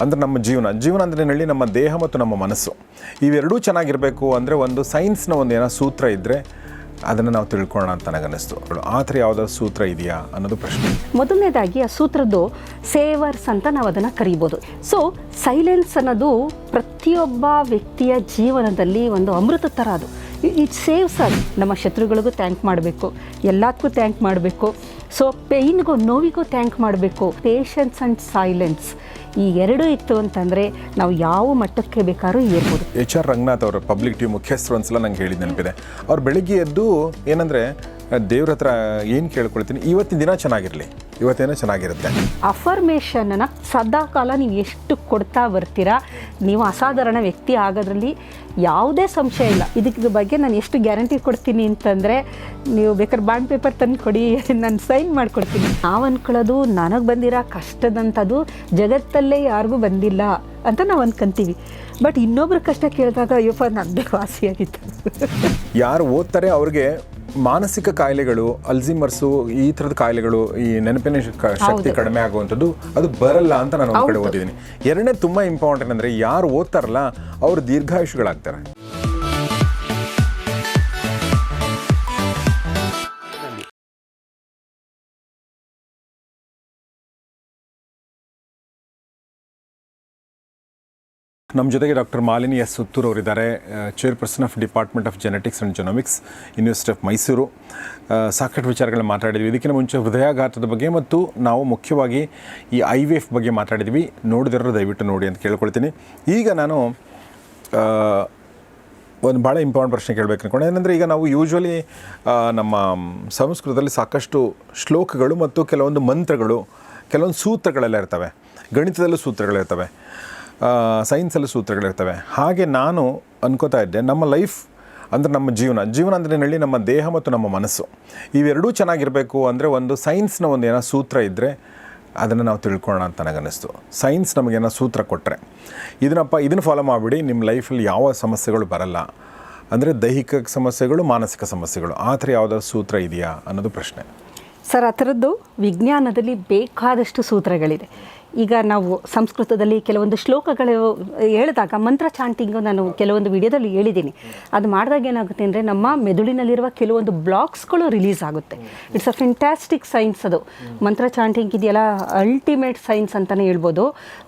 ಅಂದರೆ ನಮ್ಮ ಜೀವನ. ಜೀವನ ಅಂದರೆ ಹೇಳಿ ನಮ್ಮ ದೇಹ ಮತ್ತು ನಮ್ಮ ಮನಸ್ಸು. ಇವೆರಡೂ ಚೆನ್ನಾಗಿರಬೇಕು ಅಂದರೆ ಒಂದು ಸೈನ್ಸ್ನ ಒಂದು ಏನೋ ಸೂತ್ರ ಇದ್ದರೆ ಅದನ್ನು ನಾವು ತಿಳ್ಕೊಳ್ಳೋಣ ಅಂತ ನನಗನ್ನಿಸ್ತು. ಆ ಥರ ಯಾವುದಾದ್ರು ಸೂತ್ರ ಇದೆಯಾ ಅನ್ನೋದು ಪ್ರಶ್ನೆ. ಮೊದಲನೇದಾಗಿ ಆ ಸೂತ್ರದ್ದು ಸೇವರ್ಸ್ ಅಂತ ನಾವು ಅದನ್ನು ಕರಿಬೋದು. ಸೊ, ಸೈಲೆನ್ಸ್ ಅನ್ನೋದು ಪ್ರತಿಯೊಬ್ಬ ವ್ಯಕ್ತಿಯ ಜೀವನದಲ್ಲಿ ಒಂದು ಅಮೃತ ಥರ ಅದು. ಇಟ್ ಸೇವ್ಸ್ ಅದು ನಮ್ಮ ಶತ್ರುಗಳಿಗೂ ಥ್ಯಾಂಕ್ ಮಾಡಬೇಕು. ಎಲ್ಲದಕ್ಕೂ ಥ್ಯಾಂಕ್ ಮಾಡಬೇಕು. ಸೊ ಪೇಯ್ನ್ಗೂ ನೋವಿಗೂ ಥ್ಯಾಂಕ್ ಮಾಡಬೇಕು. ಪೇಷನ್ಸ್ ಆ್ಯಂಡ್ ಸೈಲೆನ್ಸ್ ಈ ಎರಡೂ ಇತ್ತು ಅಂತಂದರೆ ನಾವು ಯಾವ ಮಟ್ಟಕ್ಕೆ ಬೇಕಾದ್ರೂ ಏರ್ಬೋದು. ಎಚ್ ಆರ್ ರಂಗನಾಥ್ ಅವರು ಪಬ್ಲಿಕ್ ಟಿವಿ ಮುಖ್ಯಸ್ಥರು ಒಂದ್ಸಲ ನಂಗೆ ಹೇಳಿದ ನೆನಪಿದೆ. ಅವ್ರು ಬೆಳಿಗ್ಗೆ ಎದ್ದು ಏನಂದರೆ ದೇವ್ರ ಹತ್ರ ಏನು ಕೇಳ್ಕೊಳ್ತೀನಿ? ಇವತ್ತಿನ ದಿನ ಚೆನ್ನಾಗಿರಲಿ. ಇವತ್ತೇನೋ ಚೆನ್ನಾಗಿರುತ್ತೆ. ಅಫರ್ಮೇಷನನ್ನು ಸದಾ ಕಾಲ ನೀವು ಎಷ್ಟು ಕೊಡ್ತಾ ಬರ್ತೀರಾ? ನೀವು ಅಸಾಧಾರಣ ವ್ಯಕ್ತಿ ಆಗೋದ್ರಲ್ಲಿ ಯಾವುದೇ ಸಂಶಯ ಇಲ್ಲ. ಇದಕ್ಕೆ ಬಗ್ಗೆ ನಾನು ಎಷ್ಟು ಗ್ಯಾರಂಟಿ ಕೊಡ್ತೀನಿ ಅಂತಂದರೆ ನೀವು ಬೇಕಾದ್ರೆ ಬಾಂಡ್ ಪೇಪರ್ ತಂದು ಕೊಡಿ ನಾನು ಸೈನ್ ಮಾಡಿಕೊಡ್ತೀನಿ. ನಾವು ಅಂದ್ಕೊಳ್ಳೋದು ನನಗೆ ಬಂದಿರೋ ಕಷ್ಟದಂಥದ್ದು ಜಗತ್ತಲ್ಲೇ ಯಾರಿಗೂ ಬಂದಿಲ್ಲ ಅಂತ ನಾವು ಅನ್ಕೊಂತೀವಿ. ಬಟ್ ಇನ್ನೊಬ್ರ ಕಷ್ಟ ಕೇಳಿದಾಗ ಅಯ್ಯಪ್ಪ ನನ್ನದೇ ವಾಸಿಯಾಗಿತ್ತು. ಯಾರು ಓದ್ತಾರೆ ಅವ್ರಿಗೆ ಮಾನಸಿಕ ಕಾಯಿಲೆಗಳು ಅಲ್ಝಿಮರ್ಸು ಈ ಥರದ ಕಾಯಿಲೆಗಳು ಈ ನೆನಪಿನ ಶಕ್ತಿ ಕಡಿಮೆ ಆಗುವಂಥದ್ದು ಅದು ಬರಲ್ಲ ಅಂತ ನಾನು ಒಂದು ಕಡೆ ಓದಿದ್ದೀನಿ. ಎರಡನೇ ತುಂಬ ಇಂಪಾರ್ಟೆಂಟ್ ಅಂದರೆ ಯಾರು ಓದ್ತಾರಲ್ಲ ಅವರು ದೀರ್ಘಾಯುಷಗಳಾಗ್ತಾರೆ. ನಮ್ಮ ಜೊತೆಗೆ ಡಾಕ್ಟರ್ ಮಾಲಿನಿ ಎಸ್ ಸುತ್ತೂರು ಅವರಿದ್ದಾರೆ. Chairperson of department of genetics and genomics university of Mysuru ಸಾಕಷ್ಟು ವಿಚಾರಗಳನ್ನ ಮಾತಾಡಿದ್ವಿ. ಇದಕ್ಕಿಂತ ಮುಂಚೆ ಹೃದಯಾಘಾತದ ಬಗ್ಗೆ ಮತ್ತು ನಾವು ಮುಖ್ಯವಾಗಿ ಈ ಐ ವಿ ಎಫ್ ಬಗ್ಗೆ ಮಾತಾಡಿದ್ವಿ. ನೋಡಿದಿರೋ ದಯವಿಟ್ಟು ನೋಡಿ ಅಂತ ಕೇಳ್ಕೊಳ್ತೀನಿ. ಈಗ ನಾನು ಒಂದು ಭಾಳ ಇಂಪಾರ್ಟೆಂಟ್ ಪ್ರಶ್ನೆ ಕೇಳಬೇಕು ಅನ್ಕೊಂಡು. ಏನಂದರೆ ಈಗ ನಾವು ಯೂಶ್ವಲಿ ನಮ್ಮ ಸಂಸ್ಕೃತದಲ್ಲಿ ಸಾಕಷ್ಟು ಶ್ಲೋಕಗಳು ಮತ್ತು ಕೆಲವೊಂದು ಮಂತ್ರಗಳು, ಕೆಲವೊಂದು ಸೂತ್ರಗಳೆಲ್ಲ ಇರ್ತವೆ. ಗಣಿತದಲ್ಲೂ ಸೂತ್ರಗಳಿರ್ತವೆ ಸೈನ್ಸಲ್ಲೂ ಸೂತ್ರಗಳಿರ್ತವೆ. ಹಾಗೆ ನಾನು ಅನ್ಕೋತಾ ಇದ್ದೆ, ನಮ್ಮ ಲೈಫ್ ಅಂದರೆ ನಮ್ಮ ಜೀವನ. ಜೀವನ ಅಂದರೆ ಹೇಳಿ ನಮ್ಮ ದೇಹ ಮತ್ತು ನಮ್ಮ ಮನಸ್ಸು. ಇವೆರಡೂ ಚೆನ್ನಾಗಿರಬೇಕು ಅಂದರೆ ಒಂದು ಸೈನ್ಸ್ನ ಒಂದು ಏನೋ ಸೂತ್ರ ಇದ್ದರೆ ಅದನ್ನು ನಾವು ತಿಳ್ಕೊಳ್ಳೋಣ ಅಂತ ನನಗನ್ನಿಸ್ತು. ಸೈನ್ಸ್ ನಮಗೇನೋ ಸೂತ್ರ ಕೊಟ್ಟರೆ ಇದನ್ನಪ್ಪ, ಇದನ್ನು ಫಾಲೋ ಮಾಡಿಬಿಡಿ ನಿಮ್ಮ ಲೈಫಲ್ಲಿ ಯಾವ ಸಮಸ್ಯೆಗಳು ಬರಲ್ಲ. ಅಂದರೆ ದೈಹಿಕ ಸಮಸ್ಯೆಗಳು, ಮಾನಸಿಕ ಸಮಸ್ಯೆಗಳು. ಆ ಥರ ಯಾವುದಾದ್ರು ಸೂತ್ರ ಇದೆಯಾ ಅನ್ನೋದು ಪ್ರಶ್ನೆ. ಸರ್ ಆ ಥರದ್ದು ವಿಜ್ಞಾನದಲ್ಲಿ ಬೇಕಾದಷ್ಟು ಸೂತ್ರಗಳಿದೆ. ಈಗ ನಾವು ಸಂಸ್ಕೃತದಲ್ಲಿ ಕೆಲವೊಂದು ಶ್ಲೋಕಗಳು ಹೇಳಿದಾಗ, ಮಂತ್ರ ಚಾಂಟಿಂಗು ನಾನು ಕೆಲವೊಂದು ವಿಡಿಯೋದಲ್ಲಿ ಹೇಳಿದ್ದೀನಿ. ಅದು ಮಾಡಿದಾಗ ಏನಾಗುತ್ತೆ ಅಂದರೆ, ನಮ್ಮ ಮೆದುಳಿನಲ್ಲಿರುವ ಕೆಲವೊಂದು ಬ್ಲಾಕ್ಸ್ಗಳು ರಿಲೀಸ್ ಆಗುತ್ತೆ. ಇಟ್ಸ್ ಅ ಫೆಂಟ್ಯಾಸ್ಟಿಕ್ ಸೈನ್ಸ್ ಅದು. ಮಂತ್ರ ಚಾಂಟಿಂಗ್ ಇದೆಯಲ್ಲ ಅಲ್ಟಿಮೇಟ್ ಸೈನ್ಸ್ ಅಂತಲೇ ಹೇಳ್ಬೋದು.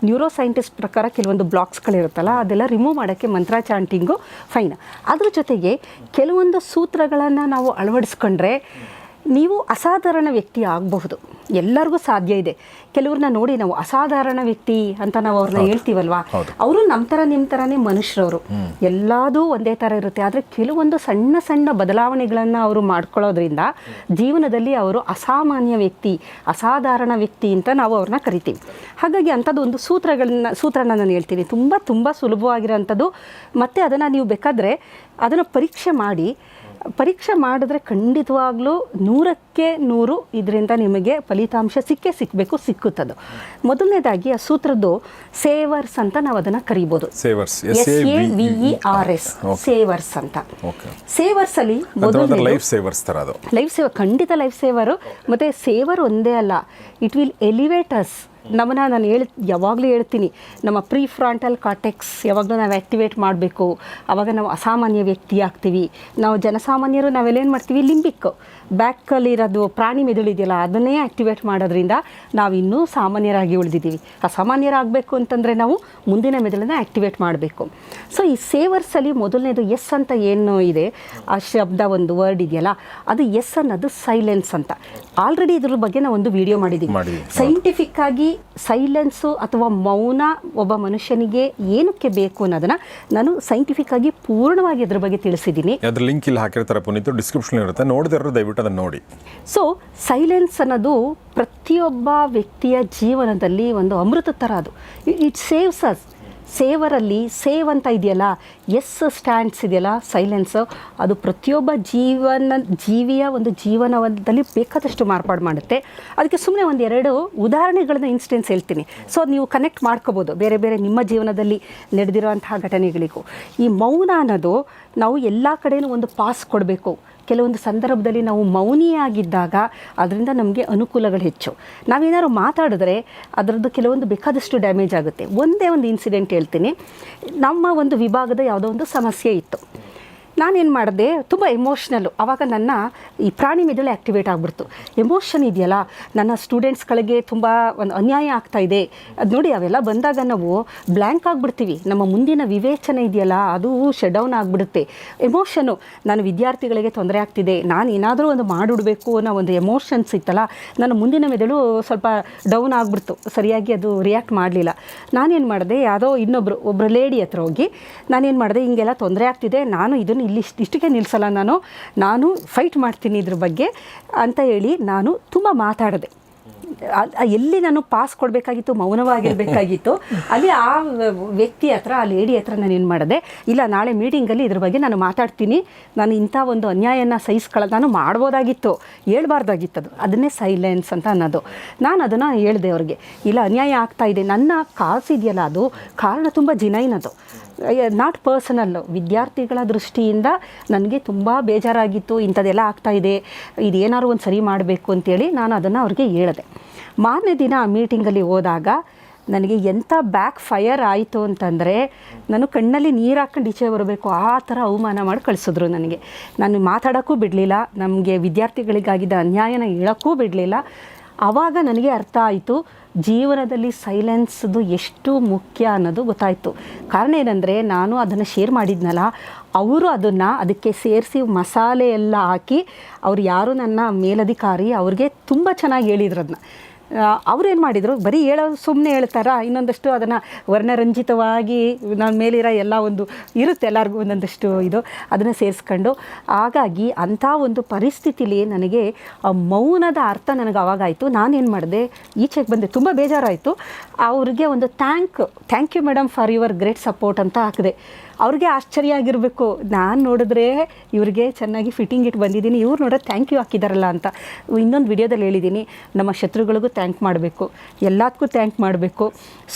ನ್ಯೂರೋ ಸೈಂಟಿಸ್ಟ್ ಪ್ರಕಾರ ಕೆಲವೊಂದು ಬ್ಲಾಕ್ಸ್ಗಳಿರುತ್ತಲ್ಲ ಅದೆಲ್ಲ ರಿಮೂವ್ ಮಾಡೋಕ್ಕೆ ಮಂತ್ರ ಚಾಂಟಿಂಗು ಫೈನ್ ಅದ್ರ ಜೊತೆಗೆ ಕೆಲವೊಂದು ಸೂತ್ರಗಳನ್ನು ನಾವು ಅಳವಡಿಸ್ಕೊಂಡ್ರೆ ನೀವು ಅಸಾಧಾರಣ ವ್ಯಕ್ತಿ ಆಗಬಹುದು. ಎಲ್ಲರಿಗೂ ಸಾಧ್ಯ ಇದೆ. ಕೆಲವ್ರನ್ನ ನೋಡಿ ನಾವು ಅಸಾಧಾರಣ ವ್ಯಕ್ತಿ ಅಂತ ನಾವು ಅವ್ರನ್ನ ಹೇಳ್ತೀವಲ್ವಾ? ಅವರು ನಮ್ಮ ಥರ ನಿಮ್ಮ ಥರನೇ ಮನುಷ್ಯರವರು. ಎಲ್ಲದೂ ಒಂದೇ ಥರ ಇರುತ್ತೆ. ಆದರೆ ಕೆಲವೊಂದು ಸಣ್ಣ ಸಣ್ಣ ಬದಲಾವಣೆಗಳನ್ನು ಅವರು ಮಾಡ್ಕೊಳ್ಳೋದ್ರಿಂದ ಜೀವನದಲ್ಲಿ ಅವರು ಅಸಾಮಾನ್ಯ ವ್ಯಕ್ತಿ ಅಸಾಧಾರಣ ವ್ಯಕ್ತಿ ಅಂತ ನಾವು ಅವ್ರನ್ನ ಕರಿತೀವಿ. ಹಾಗಾಗಿ ಅಂಥದ್ದು ಒಂದು ಸೂತ್ರಗಳನ್ನ ಸೂತ್ರನ ನಾನು ಹೇಳ್ತೀನಿ. ತುಂಬ ತುಂಬ ಸುಲಭವಾಗಿರೋಂಥದ್ದು. ಮತ್ತು ಅದನ್ನು ನೀವು ಬೇಕಾದರೆ ಅದನ್ನು ಪರೀಕ್ಷೆ ಮಾಡಿ ಪರೀಕ್ಷೆ ಮಾಡಿದ್ರೆ ಖಂಡಿತವಾಗ್ಲೂ ನೂರಕ್ಕೆ ನೂರು ಇದರಿಂದ ನಿಮಗೆ ಫಲಿತಾಂಶ ಸಿಕ್ಕೇ ಸಿಕ್ಕಬೇಕು ಸಿಕ್ಕುತ್ತದು. ಮೊದಲನೇದಾಗಿ ಆ ಸೂತ್ರದ್ದು ಸೇವರ್ಸ್ ಅಂತ ನಾವು ಅದನ್ನು ಕರಿಬೋದು. Savers S A V E R S savers ಅಂತ. ಸೇವರ್ಸ್ ಅಲ್ಲಿ ಲೈಫ್ ಸೇವರ್ಸ್ ಥರ ಅದು. ಲೈಫ್ ಸೇವರ್ ಖಂಡಿತ ಲೈಫ್ ಸೇವರು ಮತ್ತೆ ಸೇವರ್ ಒಂದೇ ಅಲ್ಲ ಇಟ್ ವಿಲ್ ಎಲಿವೇಟರ್ಸ್ ನಮ್ಮನ್ನ ನಾನು ಹೇಳಿ ಯಾವಾಗಲೂ ಹೇಳ್ತೀನಿ ನಮ್ಮ ಪ್ರೀ ಫ್ರಾಂಟಲ್ ಕಾಟೆಕ್ಸ್ ಯಾವಾಗಲೂ ನಾವು ಆ್ಯಕ್ಟಿವೇಟ್ ಮಾಡಬೇಕು. ಆವಾಗ ನಾವು ಅಸಾಮಾನ್ಯ ವ್ಯಕ್ತಿ ಆಗ್ತೀವಿ. ನಾವು ಜನಸಾಮಾನ್ಯರು ನಾವೆಲ್ಲೇನು ಮಾಡ್ತೀವಿ? ಲಿಂಬಿಕ್. ಬ್ಯಾಕಲ್ಲಿರೋದು ಪ್ರಾಣಿ ಮೆದುಳಿದೆಯಲ್ಲ ಅದನ್ನೇ ಆ್ಯಕ್ಟಿವೇಟ್ ಮಾಡೋದ್ರಿಂದ ನಾವು ಇನ್ನೂ ಸಾಮಾನ್ಯರಾಗಿ ಉಳಿದಿದ್ದೀವಿ. ಅಸಾಮಾನ್ಯರಾಗಬೇಕು ಅಂತಂದರೆ ನಾವು ಮುಂದಿನ ಮೆದುಳನ್ನ ಆ್ಯಕ್ಟಿವೇಟ್ ಮಾಡಬೇಕು. ಸೊ ಈ ಸೇವರ್ಸಲ್ಲಿ ಮೊದಲನೇದು ಎಸ್ ಅಂತ ಏನು ಇದೆ? ಆ ಶಬ್ದ ಒಂದು ವರ್ಡ್ ಇದೆಯಲ್ಲ ಅದು ಎಸ್ ಅನ್ನೋದು ಸೈಲೆನ್ಸ್ ಅಂತ. ಆಲ್ರೆಡಿ ಇದ್ರ ಬಗ್ಗೆ ನಾವು ಒಂದು ವಿಡಿಯೋ ಮಾಡಿದ್ದೀವಿ. ಸೈಂಟಿಫಿಕ್ ಆಗಿ ಸೈಲೆನ್ಸು ಅಥವಾ ಮೌನ ಒಬ್ಬ ಮನುಷ್ಯನಿಗೆ ಏನಕ್ಕೆ ಬೇಕು ಅನ್ನೋದನ್ನು ನಾನು ಸೈಂಟಿಫಿಕ್ ಆಗಿ ಪೂರ್ಣವಾಗಿ ಅದ್ರ ಬಗ್ಗೆ ತಿಳಿಸಿದ್ದೀನಿ. ಅದ್ರ ಲಿಂಕ್ ಇಲ್ಲಿ ಹಾಕಿರ್ತಾರೆ ಪುನೀತ್. ಡಿಸ್ಕ್ರಿಪ್ಷನ್ ಇರುತ್ತೆ. ನೋಡಿದ್ರೆ ದಯವಿಟ್ಟು ಅದನ್ನು ನೋಡಿ. ಸೊ ಸೈಲೆನ್ಸ್ ಅನ್ನೋದು ಪ್ರತಿಯೊಬ್ಬ ವ್ಯಕ್ತಿಯ ಜೀವನದಲ್ಲಿ ಒಂದು ಅಮೃತ ಥರ ಅದು. ಇಟ್ ಸೇವ್ಸ್ ಅಸ್ ಸೇವರಲ್ಲಿ ಸೇವ್ ಅಂತ ಇದೆಯಲ್ಲ ಎಸ್ ಸ್ಟ್ಯಾಂಡ್ಸ್ ಇದೆಯಲ್ಲ ಸೈಲೆನ್ಸ್ ಅದು ಪ್ರತಿಯೊಬ್ಬ ಜೀವನ, ಜೀವಿಯ ಒಂದು ಜೀವನದಲ್ಲಿ ಬೇಕಾದಷ್ಟು ಮಾರ್ಪಾಡು ಮಾಡುತ್ತೆ. ಅದಕ್ಕೆ ಸುಮ್ಮನೆ ಒಂದು ಎರಡು ಉದಾಹರಣೆಗಳನ್ನ ಇನ್ಸ್ಟೆನ್ಸ್ ಹೇಳ್ತೀನಿ. ಸೊ ನೀವು ಕನೆಕ್ಟ್ ಮಾಡ್ಕೋಬೋದು. ಬೇರೆ ಬೇರೆ ನಿಮ್ಮ ಜೀವನದಲ್ಲಿ ನಡೆದಿರುವಂತಹ ಘಟನೆಗಳಿಗೂ. ಈ ಮೌನ ಅನ್ನೋದು ನಾವು ಎಲ್ಲ ಕಡೆಯೂ ಒಂದು ಪಾಸ್ ಕೊಡಬೇಕು. ಕೆಲವೊಂದು ಸಂದರ್ಭದಲ್ಲಿ ನಾವು ಮೌನಿಯಾಗಿದ್ದಾಗ ಅದರಿಂದ ನಮಗೆ ಅನುಕೂಲಗಳು ಹೆಚ್ಚು. ನಾವೇನಾದ್ರು ಮಾತಾಡಿದ್ರೆ ಅದರದ್ದು ಕೆಲವೊಂದು ಬೇಕಾದಷ್ಟು ಡ್ಯಾಮೇಜ್ ಆಗುತ್ತೆ. ಒಂದೇ ಒಂದು ಇನ್ಸಿಡೆಂಟ್ ಹೇಳ್ತೀನಿ. ನಮ್ಮ ಒಂದು ವಿಭಾಗದ ಯಾವುದೋ ಒಂದು ಸಮಸ್ಯೆ ಇತ್ತು. ನಾನೇನು ಮಾಡಿದೆ, ತುಂಬ ಎಮೋಷ್ನಲ್ಲು ಆವಾಗ ನನ್ನ ಈ ಪ್ರಾಣಿ ಮೆದುಳು ಆ್ಯಕ್ಟಿವೇಟ್ ಆಗಿಬಿಡ್ತು. ಎಮೋಷನ್ ಇದೆಯಲ್ಲ, ನನ್ನ ಸ್ಟೂಡೆಂಟ್ಸ್ಗಳಿಗೆ ತುಂಬ ಒಂದು ಅನ್ಯಾಯ ಆಗ್ತಾ ಇದೆ. ಅದು ನೋಡಿ ಅವೆಲ್ಲ ಬಂದಾಗ ನಾವು ಬ್ಲ್ಯಾಂಕ್ ಆಗಿಬಿಡ್ತೀವಿ. ನಮ್ಮ ಮುಂದಿನ ವಿವೇಚನೆ ಇದೆಯಲ್ಲ, ಅದು ಶಟ್ ಡೌನ್ ಆಗಿಬಿಡುತ್ತೆ. ಎಮೋಷನು ನಾನು ವಿದ್ಯಾರ್ಥಿಗಳಿಗೆ ತೊಂದರೆ ಆಗ್ತಿದೆ. ನಾನು ಏನಾದರೂ ಒಂದು ಮಾಡಿಬಿಡ್ಬೇಕು ಅನ್ನೋ ಒಂದು ಎಮೋಷನ್ಸ್ ಇತ್ತಲ್ಲ, ನನ್ನ ಮುಂದಿನ ಮೆದುಳು ಸ್ವಲ್ಪ ಡೌನ್ ಆಗಿಬಿಡ್ತು. ಸರಿಯಾಗಿ ಅದು ರಿಯಾಕ್ಟ್ ಮಾಡಲಿಲ್ಲ. ನಾನೇನು ಮಾಡಿದೆ ಯಾವುದೋ ಇನ್ನೊಬ್ಬರು ಒಬ್ಬರು ಲೇಡಿ ಹತ್ರ ಹೋಗಿ, ನಾನೇನು ಮಾಡಿದೆ, ಹಿಂಗೆಲ್ಲ ತೊಂದರೆ ಆಗ್ತಿದೆ. ನಾನು ಇದನ್ನು ಇಲ್ಲಿ ಇಷ್ಟು ಇಷ್ಟಕ್ಕೆ ನಿಲ್ಲಿಸಲ್ಲ ನಾನು. ನಾನು ಫೈಟ್ ಮಾಡ್ತೀನಿ ಇದ್ರ ಬಗ್ಗೆ ಅಂತ ಹೇಳಿ ನಾನು ತುಂಬ ಮಾತಾಡಿದೆ. ಎಲ್ಲಿ ನಾನು ಪಾಸ್ ಕೊಡಬೇಕಾಗಿತ್ತು, ಮೌನವಾಗಿರಬೇಕಾಗಿತ್ತು, ಅಲ್ಲಿ ಆ ವ್ಯಕ್ತಿ ಹತ್ರ, ಆ ಲೇಡಿ ಹತ್ರ ನಾನು ಏನು ಮಾಡಿದೆ, ಇಲ್ಲ ನಾಳೆ ಮೀಟಿಂಗಲ್ಲಿ ಇದ್ರ ಬಗ್ಗೆ ನಾನು ಮಾತಾಡ್ತೀನಿ, ನಾನು ಇಂಥ ಒಂದು ಅನ್ಯಾಯನ ಸಹಿಸ್ಕೊಳ್ಳೋದು ನಾನು ಮಾಡ್ಬೋದಾಗಿತ್ತು, ಹೇಳ್ಬಾರ್ದಾಗಿತ್ತು ಅದು. ಅದನ್ನೇ ಸೈಲೆನ್ಸ್ ಅಂತ ಅನ್ನೋದು. ನಾನು ಅದನ್ನು ಹೇಳಿದೆ ಅವ್ರಿಗೆ. ಇಲ್ಲ, ಅನ್ಯಾಯ ಆಗ್ತಾ ಇದೆ. ನನ್ನ ಕಾಸಿದೆಯಲ್ಲ ಅದು, ಕಾರಣ ತುಂಬ ಜಿನೈನ್ ಅದು. ನಾಟ್ ಪರ್ಸನಲ್ಲು ವಿದ್ಯಾರ್ಥಿಗಳ ದೃಷ್ಟಿಯಿಂದ ನನಗೆ ತುಂಬ ಬೇಜಾರಾಗಿತ್ತು, ಇಂಥದ್ದೆಲ್ಲ ಆಗ್ತಾ ಇದೆ, ಇದೇನಾದ್ರು ಒಂದು ಸರಿ ಮಾಡಬೇಕು ಅಂತೇಳಿ ನಾನು ಅದನ್ನು ಅವ್ರಿಗೆ ಹೇಳಿದೆ. ಮಾರನೇ ದಿನ ಆ ಮೀಟಿಂಗಲ್ಲಿ ಹೋದಾಗ ನನಗೆ ಎಂಥ ಬ್ಯಾಕ್ ಫೈರ್ ಆಯಿತು ಅಂತಂದರೆ ನಾನು ಕಣ್ಣಲ್ಲಿ ನೀರು ಹಾಕ್ಕೊಂಡು ಈಚೆ ಬರಬೇಕು, ಆ ಥರ ಅವಮಾನ ಮಾಡಿ ಕಳಿಸಿದ್ರು ನನಗೆ. ನಾನು ಮಾತಾಡೋಕ್ಕೂ ಬಿಡಲಿಲ್ಲ, ನಮಗೆ ವಿದ್ಯಾರ್ಥಿಗಳಿಗಾಗಿದ್ದ ಅನ್ಯಾಯನ ಹೇಳೋಕ್ಕೂ ಬಿಡಲಿಲ್ಲ. ಆವಾಗ ನನಗೆ ಅರ್ಥ ಆಯಿತು ಜೀವನದಲ್ಲಿ ಸೈಲೆನ್ಸ್ದು ಎಷ್ಟು ಮುಖ್ಯ ಅನ್ನೋದು ಗೊತ್ತಾಯಿತು. ಕಾರಣ ಏನಂದರೆ, ನಾನು ಅದನ್ನು ಶೇರ್ ಮಾಡಿದ್ನಲ್ಲ, ಅವರು ಅದನ್ನು ಅದಕ್ಕೆ ಸೇರಿಸಿ ಮಸಾಲೆ ಎಲ್ಲ ಹಾಕಿ, ಅವ್ರು ಯಾರು ನನ್ನ ಮೇಲಧಿಕಾರಿ, ಅವ್ರಿಗೆ ತುಂಬ ಚೆನ್ನಾಗಿ ಹೇಳಿದ್ರು ಅದನ್ನ ಅವ್ರೇನು ಮಾಡಿದರು? ಬರೀ ಹೇಳೋ ಸುಮ್ಮನೆ ಹೇಳ್ತಾರಾ? ಇನ್ನೊಂದಷ್ಟು ಅದನ್ನು ವರ್ಣರಂಜಿತವಾಗಿ ನನ್ನ ಮೇಲಿರೋ ಎಲ್ಲ ಒಂದು ಇರುತ್ತೆ ಎಲ್ಲರಿಗೂ ಒಂದೊಂದಷ್ಟು ಇದು, ಅದನ್ನು ಸೇರಿಸ್ಕೊಂಡು. ಹಾಗಾಗಿ ಅಂಥ ಒಂದು ಪರಿಸ್ಥಿತಿಲಿ ನನಗೆ ಆ ಮೌನದ ಅರ್ಥ ನನಗೆ ಅವಾಗಾಯಿತು. ನಾನೇನು ಮಾಡಿದೆ? ಈಚೆಗೆ ಬಂದೆ. ತುಂಬ ಬೇಜಾರಾಯಿತು. ಅವ್ರಿಗೆ ಒಂದು thank thank you madam for your great support ಅಂತ ಹಾಕಿದೆ. ಅವ್ರಿಗೆ ಆಶ್ಚರ್ಯ ಆಗಿರಬೇಕು. ನಾನು ನೋಡಿದ್ರೆ ಇವ್ರಿಗೆ ಚೆನ್ನಾಗಿ ಫಿಟ್ಟಿಂಗ್ ಇಟ್ಟು ಬಂದಿದ್ದೀನಿ. ಇವ್ರು ನೋಡೋದು ಥ್ಯಾಂಕ್ ಯು ಹಾಕಿದಾರಲ್ಲ ಅಂತ. ಇನ್ನೊಂದು ವಿಡಿಯೋದಲ್ಲಿ ಹೇಳಿದ್ದೀನಿ ನಮ್ಮ ಶತ್ರುಗಳಿಗೂ ಥ್ಯಾಂಕ್ ಮಾಡಬೇಕು. ಎಲ್ಲದಕ್ಕೂ ಥ್ಯಾಂಕ್ ಮಾಡಬೇಕು.